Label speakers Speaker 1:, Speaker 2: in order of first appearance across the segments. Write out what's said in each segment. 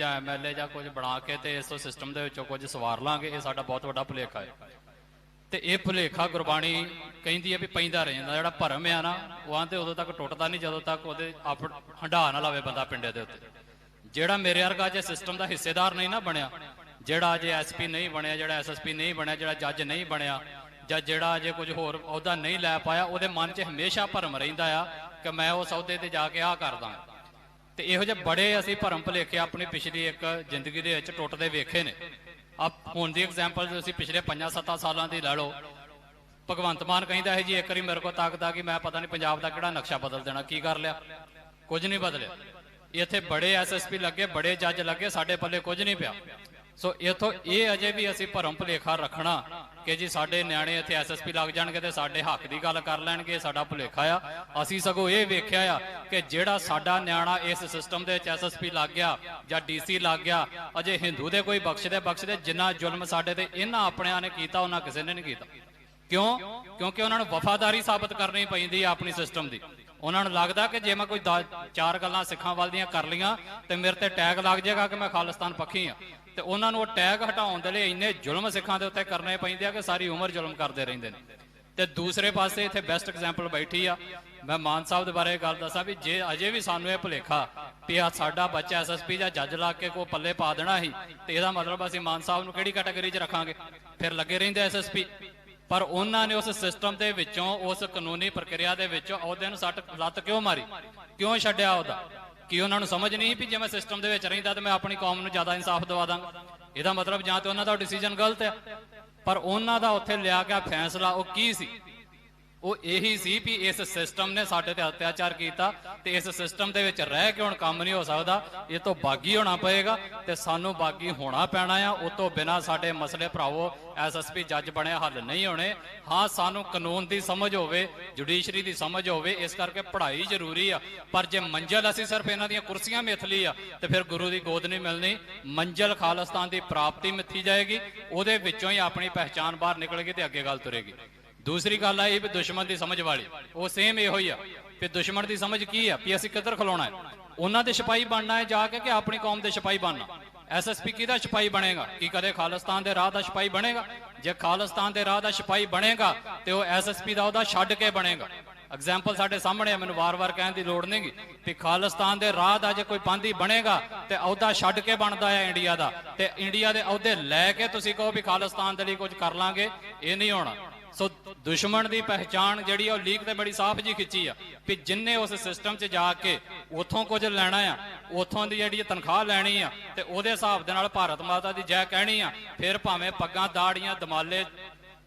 Speaker 1: ਜਾਂ ਐਮਐਲਏ ਜਾਂ ਕੁਝ ਬਣਾ ਕੇ ਤੇ ਇਸ ਸਿਸਟਮ ਦੇ ਵਿੱਚੋਂ ਕੁਝ ਸਵਾਰ ਲਾਂਗੇ, ਇਹ ਸਾਡਾ ਬਹੁਤ ਵੱਡਾ ਭੁਲੇਖਾ ਹੈ। ਤੇ ਇਹ ਭੁਲੇਖਾ ਗੁਰਬਾਣੀ ਕਹਿੰਦੀ ਹੈ ਵੀ ਪੈਂਦਾ ਰਹਿ ਜਾਂਦਾ ਜਿਹੜਾ ਭਰਮ ਆ ਨਾ, ਉਹ ਆਂਦੇ ਉਦੋਂ ਤੱਕ ਟੁੱਟਦਾ ਨਹੀਂ, ਜਦੋਂ ਤੱਕ ਉਹਦੇ ਆਪ ਹੰਡਾ ਨਾ ਲਾਵੇ ਬੰਦਾ ਪਿੰਡੇ ਦੇ ਉੱਤੇ। ਜਿਹੜਾ ਮੇਰੇ ਵਰਗਾ ਜੇ ਸਿਸਟਮ ਦਾ ਹਿੱਸੇਦਾਰ ਨਹੀਂ ਨਾ ਬਣਿਆ, ਜਿਹੜਾ ਅਜੇ ਐਸਪੀ ਨਹੀਂ ਬਣਿਆ, ਜਿਹੜਾ ਐਸਐਸਪੀ ਨਹੀਂ ਬਣਿਆ, ਜਿਹੜਾ ਜੱਜ ਨਹੀਂ ਬਣਿਆ, ਜਾਂ ਜਿਹੜਾ ਅਜੇ ਕੁਝ ਹੋਰ ਅਹੁਦਾ ਨਹੀਂ ਲੈ ਪਾਇਆ, ਉਹਦੇ ਮਨ 'ਚ ਹਮੇਸ਼ਾ ਭਰਮ ਰਹਿੰਦਾ ਆ ਕਿ ਮੈਂ ਉਸ ਅਹੁਦੇ ਤੇ ਜਾ ਕੇ ਆਹ ਕਰਦਾ। ਤੇ ਇਹੋ ਜਿਹੇ ਬੜੇ ਅਸੀਂ ਭਰਮ ਭੁਲੇਖੇ ਆਪਣੀ ਪਿਛਲੀ ਇੱਕ ਜ਼ਿੰਦਗੀ ਦੇ ਵਿੱਚ ਟੁੱਟਦੇ ਵੇਖੇ ਨੇ। ਆਪ ਹੁਣ ਦੀ ਐਗਜ਼ਾਮਪਲ ਤੁਸੀਂ ਪਿਛਲੇ 5-7 ਸਾਲਾਂ ਦੀ ਲੈ ਲਓ, ਭਗਵੰਤ ਮਾਨ ਕਹਿੰਦਾ ਹੈ ਜੀ, ਇੱਕ ਵਾਰੀ ਮੇਰੇ ਕੋਲ ਆ ਕਿ ਮੈਂ ਪਤਾ ਨਹੀਂ ਪੰਜਾਬ ਦਾ ਕਿਹੜਾ ਨਕਸ਼ਾ ਬਦਲ ਦੇਣਾ, ਕੀ ਕਰ ਲਿਆ? ਕੁਝ ਨਹੀਂ ਬਦਲਿਆ। ਇੱਥੇ ਬੜੇ ਐਸਐਸਪੀ ਲੱਗੇ, ਬੜੇ ਜੱਜ ਲੱਗੇ, ਸਾਡੇ ਪੱਲੇ ਕੁਝ ਨਹੀਂ ਪਿਆ। ਸੋ ਇਥੋਂ ਇਹ ਅਜੇ ਵੀ ਅਸੀਂ ਭਰਮ ਭੁਲੇਖਾ ਰੱਖਣਾ ਕਿ ਜੀ ਸਾਡੇ ਨਿਆਣੇ ਇੱਥੇ ਐਸਐਸਪੀ ਲੱਗ ਜਾਣਗੇ ਤੇ ਸਾਡੇ ਹੱਕ ਦੀ ਗੱਲ ਕਰ ਲੈਣਗੇ, ਸਾਡਾ ਭੁਲੇਖਾ ਆ। ਅਸੀਂ ਸਗੋਂ ਇਹ ਵੇਖਿਆ ਆ ਕਿ ਜਿਹੜਾ ਸਾਡਾ ਨਿਆਣਾ ਇਸ ਸਿਸਟਮ ਦੇ ਵਿੱਚ ਐਸਐਸਪੀ ਲੱਗ ਗਿਆ ਜਾਂ ਡੀਸੀ ਲੱਗ ਗਿਆ, ਅਜੇ ਹਿੰਦੂ ਦੇ ਕੋਈ ਬਖਸ਼ਦੇ ਬਖਸ਼ਦੇ ਜਿੰਨਾ ਜ਼ੁਲਮ ਸਾਡੇ ਤੇ ਇਹਨਾਂ ਆਪਣਿਆਂ ਨੇ ਕੀਤਾ, ਉਹਨਾਂ ਕਿਸੇ ਨੇ ਨਹੀਂ ਕੀਤਾ। ਕਿਉਂ? ਕਿਉਂਕਿ ਉਹਨਾਂ ਨੂੰ ਵਫਾਦਾਰੀ ਸਾਬਤ ਕਰਨੀ ਪੈਂਦੀ ਆ ਆਪਣੀ ਸਿਸਟਮ ਦੀ। ਉਹਨਾਂ ਨੂੰ ਲੱਗਦਾ ਕਿ ਜੇ ਮੈਂ ਕੋਈ ਦਾ- ਚਾਰ ਗੱਲਾਂ ਸਿੱਖਾਂ ਵੱਲ ਦੀਆਂ ਕਰ ਲੀਆਂ ਤੇ ਮੇਰੇ ਤੇ ਟੈਗ ਲੱਗ ਜਾਏਗਾ ਕਿ ਮੈਂ ਖਾਲਿਸਤਾਨ ਪੱਖੀ ਆ। ਤੇ ਉਹਨਾਂ ਨੂੰ ਉਹ ਟੈਗ ਹਟਾਉਣ ਦੇ ਲਈ ਇੰਨੇ ਜ਼ੁਲਮ ਸਿੱਖਾਂ ਦੇ ਉੱਤੇ ਕਰਨੇ ਪੈਂਦੇ ਆ ਕਿ ਸਾਰੀ ਉਮਰ ਜ਼ੁਲਮ ਕਰਦੇ ਰਹਿੰਦੇ ਨੇ। ਤੇ ਦੂਸਰੇ ਪਾਸੇ ਇੱਥੇ ਬੈਸਟ ਐਗਜ਼ਾਮਪਲ ਬੈਠੀ ਆ। ਮੈਂ ਮਾਨ ਸਾਹਿਬ ਦੇ ਬਾਰੇ ਗੱਲ ਦੱਸਾਂ ਵੀ ਜੇ ਅਜੇ ਵੀ ਸਾਨੂੰ ਇਹ ਭੁਲੇਖਾ ਵੀ ਸਾਡਾ ਬੱਚਾ ਐਸਐਸਪੀ ਜਾਂ ਜੱਜ ਲਾ ਕੇ ਕੋ ਪੱਲੇ ਪਾ ਦੇਣਾ ਸੀ, ਤੇ ਇਹਦਾ ਮਤਲਬ ਅਸੀਂ ਮਾਨ ਸਾਹਿਬ ਨੂੰ ਕਿਹੜੀ ਕੈਟਾਗਰੀ 'ਚ ਰੱਖਾਂਗੇ? ਫਿਰ ਲੱਗੇ ਰਹਿੰਦੇ ਐਸਐਸਪੀ ਪਰ ਉਹਨਾਂ ਨੇ ਉਸ ਸਿਸਟਮ ਦੇ ਵਿੱਚੋਂ, ਉਸ ਕਾਨੂੰਨੀ ਪ੍ਰਕਿਰਿਆ ਦੇ ਵਿੱਚੋਂ ਅਹੁਦੇ ਨੂੰ ਸੱਟ ਲੱਤ ਕਿਉਂ ਮਾਰੀ? ਕਿਉਂ ਛੱਡਿਆ ਉਹਦਾ? ਕਿ ਉਹਨਾਂ ਨੂੰ ਸਮਝ ਨਹੀਂ ਵੀ ਜੇ ਮੈਂ ਸਿਸਟਮ ਦੇ ਵਿੱਚ ਰਹਿੰਦਾ ਤਾਂ ਮੈਂ ਆਪਣੀ ਕੌਮ ਨੂੰ ਜ਼ਿਆਦਾ ਇਨਸਾਫ ਦਵਾ ਦਾਂਗਾ। ਇਹਦਾ ਮਤਲਬ ਜਾਂ ਤੇ ਉਹਨਾਂ ਦਾ ਡਿਸੀਜਨ ਗਲਤ ਹੈ, ਪਰ ਉਹਨਾਂ ਦਾ ਉੱਥੇ ਲਿਆ ਗਿਆ ਫੈਸਲਾ ਉਹ ਕੀ ਸੀ? ਉਹ ਇਹੀ ਸੀ ਵੀ ਇਸ ਸਿਸਟਮ ਨੇ ਸਾਡੇ ਤੇ ਅਤਿਆਚਾਰ ਕੀਤਾ ਤੇ ਇਸ ਸਿਸਟਮ ਦੇ ਵਿੱਚ ਰਹਿ ਕੇ ਹੁਣ ਕੰਮ ਨਹੀਂ ਹੋ ਸਕਦਾ, ਇਹ ਤੋਂ ਬਾਗੀ ਹੋਣਾ ਪਏਗਾ ਤੇ ਸਾਨੂੰ ਬਾਗੀ ਹੋਣਾ ਪੈਣਾ ਆ, ਉਹ ਤੋਂ ਬਿਨਾ ਸਾਡੇ ਮਸਲੇ ਭਰਾਵੋ ਐਸਐਸਪੀ ਜੱਜ ਬਣਿਆ ਹੱਲ ਨਹੀਂ ਹੋਣੇ। ਹਾਂ, ਸਾਨੂੰ ਕਾਨੂੰਨ ਦੀ ਸਮਝ ਹੋਵੇ, ਜੁਡੀਸ਼ਰੀ ਦੀ ਸਮਝ ਹੋਵੇ, ਇਸ ਕਰਕੇ ਪੜ੍ਹਾਈ ਜ਼ਰੂਰੀ ਆ। ਪਰ ਜੇ ਮੰਜ਼ਲ ਅਸੀਂ ਸਿਰਫ ਇਹਨਾਂ ਦੀਆਂ ਕੁਰਸੀਆਂ ਮਿਥਲੀ ਆ, ਤੇ ਫਿਰ ਗੁਰੂ ਦੀ ਗੋਦ ਨਹੀਂ ਮਿਲਣੀ। ਮੰਜ਼ਲ ਖਾਲਿਸਤਾਨ ਦੀ ਪ੍ਰਾਪਤੀ ਮਿੱਥੀ ਜਾਏਗੀ, ਉਹਦੇ ਵਿੱਚੋਂ ਹੀ ਆਪਣੀ ਪਹਿਚਾਨ ਬਾਹਰ ਨਿਕਲੇਗੀ ਤੇ ਅੱਗੇ ਗੱਲ ਤੁਰੇਗੀ। ਦੂਸਰੀ ਗੱਲ ਆਈ ਵੀ ਦੁਸ਼ਮਣ ਦੀ ਸਮਝ ਵਾਲੀ। ਉਹ ਸੇਮ ਇਹੋ ਹੀ ਆ ਕਿ ਦੁਸ਼ਮਣ ਦੀ ਸਮਝ ਕੀ ਆ? ਵੀ ਅਸੀਂ ਕਿੱਧਰ ਖਲੋਣਾ ਹੈ? ਉਹਨਾਂ ਦੇ ਸਿਪਾਹੀ ਬਣਨਾ ਹੈ ਜਾ ਕੇ ਕਿ ਆਪਣੀ ਕੌਮ ਦੇ ਸਿਪਾਹੀ ਬਣਨਾ? ਐਸਐਸਪੀ ਕਿਹਦਾ ਸਿਪਾਹੀ ਬਣੇਗਾ? ਕੀ ਕਦੇ ਖਾਲਿਸਤਾਨ ਦੇ ਰਾਹ ਦਾ ਸਿਪਾਹੀ ਬਣੇਗਾ? ਜੇ ਖਾਲਿਸਤਾਨ ਦੇ ਰਾਹ ਦਾ ਸਿਪਾਹੀ ਬਣੇਗਾ, ਤੇ ਉਹ ਐਸਐਸਪੀ ਦਾ ਉਹਦਾ ਛੱਡ ਕੇ ਬਣੇਗਾ। ਐਗਜ਼ਾਮਪਲ ਸਾਡੇ ਸਾਹਮਣੇ ਆ, ਮੈਨੂੰ ਵਾਰ-ਵਾਰ ਕਹਿਣ ਦੀ ਲੋੜ ਨਹੀਂਗੀ ਵੀ ਖਾਲਿਸਤਾਨ ਦੇ ਰਾਹ ਦਾ ਜੇ ਕੋਈ ਪਾਂਦੀ ਬਣੇਗਾ, ਤੇ ਅਹੁਦਾ ਛੱਡ ਕੇ ਬਣਦਾ ਹੈ ਇੰਡੀਆ ਦਾ। ਤੇ ਇੰਡੀਆ ਦੇ ਅਹੁਦੇ ਲੈ ਕੇ ਤੁਸੀਂ ਕਹੋ ਵੀ ਖਾਲਿਸਤਾਨ ਦੇ ਲਈ ਕੁਝ ਕਰ ਲਾਂਗੇ, ਇਹ ਨਹੀਂ ਹੋਣਾ। ਸੋ ਦੁਸ਼ਮਣ ਦੀ ਪਹਿਚਾਣ ਜਿਹੜੀ ਆ, ਉਹ ਲੀਕ ਤੇ ਬੜੀ ਸਾਫ਼ ਜੀ ਖਿੱਚੀ ਆ ਵੀ ਜਿੰਨੇ ਉਸ ਸਿਸਟਮ 'ਚ ਜਾ ਕੇ ਉਥੋਂ ਕੁਝ ਲੈਣਾ ਆ, ਉਥੋਂ ਦੀ ਜਿਹੜੀ ਤਨਖਾਹ ਲੈਣੀ ਆ ਤੇ ਉਹਦੇ ਹਿਸਾਬ ਦੇ ਨਾਲ ਭਾਰਤ ਮਾਤਾ ਦੀ ਜੈ ਕਹਿਣੀ ਆ, ਫਿਰ ਭਾਵੇਂ ਪੱਗਾਂ ਦਾੜੀਆਂ ਦਮਾਲੇ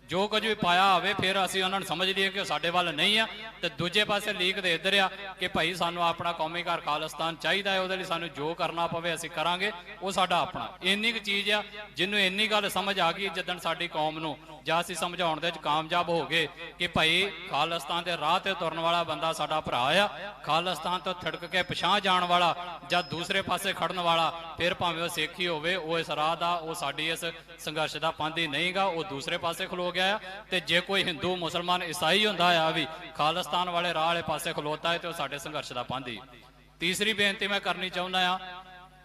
Speaker 1: ਜੋ ਕੁਝ ਵੀ ਪਾਇਆ ਹੋਵੇ, ਫਿਰ ਅਸੀਂ ਉਹਨਾਂ ਨੂੰ ਸਮਝ ਲਈਏ ਕਿ ਉਹ ਸਾਡੇ ਵੱਲ ਨਹੀਂ ਆ। ਤੇ ਦੂਜੇ ਪਾਸੇ ਲੀਕ ਦੇ ਇੱਧਰ ਆ ਕਿ ਭਾਈ ਸਾਨੂੰ ਆਪਣਾ ਕੌਮੀ ਘਰ ਖਾਲਿਸਤਾਨ ਚਾਹੀਦਾ ਹੈ, ਉਹਦੇ ਲਈ ਸਾਨੂੰ ਜੋ ਕਰਨਾ ਪਵੇ ਅਸੀਂ ਕਰਾਂਗੇ। ਉਹ ਸਾਡਾ ਆਪਣਾ। ਇੰਨੀ ਕੁ ਚੀਜ਼ ਆ ਜਿਹਨੂੰ ਇੰਨੀ ਗੱਲ ਸਮਝ ਆ ਗਈ ਜਦੋਂ ਸਾਡੀ ਕੌਮ ਨੂੰ, ਜਾਂ ਅਸੀਂ ਸਮਝਾਉਣ ਦੇ ਵਿੱਚ ਕਾਮਯਾਬ ਹੋ ਗਏ ਕਿ ਭਾਈ ਖਾਲਿਸਤਾਨ ਦੇ ਰਾਹ ਤੇ ਤੁਰਨ ਵਾਲਾ ਬੰਦਾ ਸਾਡਾ ਭਰਾ ਆ, ਖਾਲਿਸਤਾਨ ਤੋਂ ਥੜਕ ਕੇ ਪਛਾਹ ਜਾਣ ਵਾਲਾ ਜਾਂ ਦੂਸਰੇ ਪਾਸੇ ਖੜਨ ਵਾਲਾ, ਫਿਰ ਭਾਵੇਂ ਉਹ ਸੇਖੀ ਹੋਵੇ, ਉਹ ਇਸ ਰਾਹ ਦਾ, ਉਹ ਸਾਡੀ ਇਸ ਸੰਘਰਸ਼ ਦਾ ਪਾਂਦੀ ਨਹੀਂਗਾ, ਉਹ ਦੂਸਰੇ ਪਾਸੇ ਖਲੋ ਗਿਆ। ਆ, ਤੇ ਜੇ ਕੋਈ ਹਿੰਦੂ, ਮੁਸਲਮਾਨ, ਈਸਾਈ ਹੁੰਦਾ ਆ ਵੀ ਖਾਲਿਸਤਾਨ ਵਾਲੇ ਰਾਹ ਵਾਲੇ ਪਾਸੇ ਖਲੋਤਾ ਹੈ ਤੇ ਉਹ ਸਾਡੇ ਸੰਘਰਸ਼ ਦਾ ਪਾਂਦੀ ਤੀਸਰੀ ਬੇਨਤੀ ਮੈਂ ਕਰਨੀ ਚਾਹੁੰਦਾ ਆ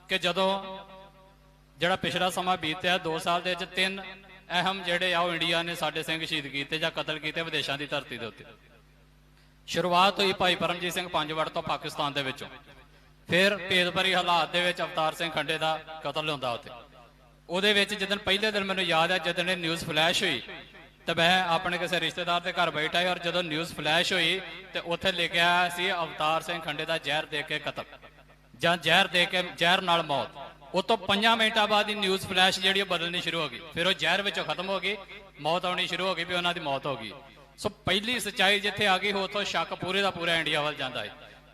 Speaker 1: ਕਿ ਜਦੋਂ ਜਿਹੜਾ ਪਿਛਲਾ ਸਮਾਂ ਬੀਤਿਆ 2 ਸਾਲ ਦੇ ਵਿੱਚ ਤਿੰਨ ਅਹਿਮ ਜਿਹੜੇ ਆ ਉਹ ਇੰਡੀਆ ਨੇ ਸਾਡੇ ਸਿੰਘ ਸ਼ਹੀਦ ਕੀਤੇ ਜਾਂ ਕਤਲ ਕੀਤੇ ਵਿਦੇਸ਼ਾਂ ਦੀ ਧਰਤੀ ਦੇ ਉੱਤੇ। ਸ਼ੁਰੂਆਤ ਹੋਈ ਭਾਈ ਪਰਮਜੀਤ ਸਿੰਘ ਪੰਜਵੜ ਤੋਂ ਪਾਕਿਸਤਾਨ ਦੇ ਵਿੱਚੋਂ। ਫਿਰ ਭੇਦਭਰੀ ਹਾਲਾਤ ਦੇ ਵਿੱਚ ਅਵਤਾਰ ਸਿੰਘ ਖੰਡੇ ਦਾ ਕਤਲ ਹੁੰਦਾ ਉੱਥੇ। ਉਹਦੇ ਵਿੱਚ ਜਦੋਂ ਪਹਿਲੇ ਦਿਨ ਮੈਨੂੰ ਯਾਦ ਹੈ ਜਦੋਂ ਇਹ ਨਿਊਜ਼ ਫਲੈਸ਼ ਹੋਈ ਤੇ ਮੈਂ ਆਪਣੇ ਕਿਸੇ ਰਿਸ਼ਤੇਦਾਰ ਦੇ ਘਰ ਬੈਠਾ ਸੀ ਔਰ ਜਦੋਂ ਨਿਊਜ਼ ਫਲੈਸ਼ ਹੋਈ ਤੇ ਉੱਥੇ ਲਿਖਿਆ ਸੀ ਅਵਤਾਰ ਸਿੰਘ ਖੰਡੇ ਦਾ ਜ਼ਹਿਰ ਦੇ ਕੇ ਕਤਲ ਜਾਂ ਜ਼ਹਿਰ ਦੇ ਕੇ, ਜ਼ਹਿਰ ਨਾਲ ਮੌਤ। ਉਹ ਤੋਂ 5 ਮਿੰਟਾਂ ਬਾਅਦ ਹੀ ਨਿਊਜ਼ ਫਲੈਸ਼ ਜਿਹੜੀ ਉਹ ਬਦਲਣੀ ਸ਼ੁਰੂ ਹੋ ਗਈ। ਫਿਰ ਉਹ ਜ਼ਹਿਰ ਵਿੱਚੋਂ ਖਤਮ ਹੋ ਗਈ, ਮੌਤ ਆਉਣੀ ਸ਼ੁਰੂ ਹੋ ਗਈ ਵੀ ਉਹਨਾਂ ਦੀ ਮੌਤ ਹੋ ਗਈ। ਸੋ ਪਹਿਲੀ ਸਚਾਈ ਜਿੱਥੇ ਆ ਗਈ, ਉਥੋਂ ਸ਼ੱਕ ਪੂਰੇ ਦਾ ਪੂਰਾ ਇੰਡੀਆ ਵੱਲ ਜਾਂਦਾ ਹੈ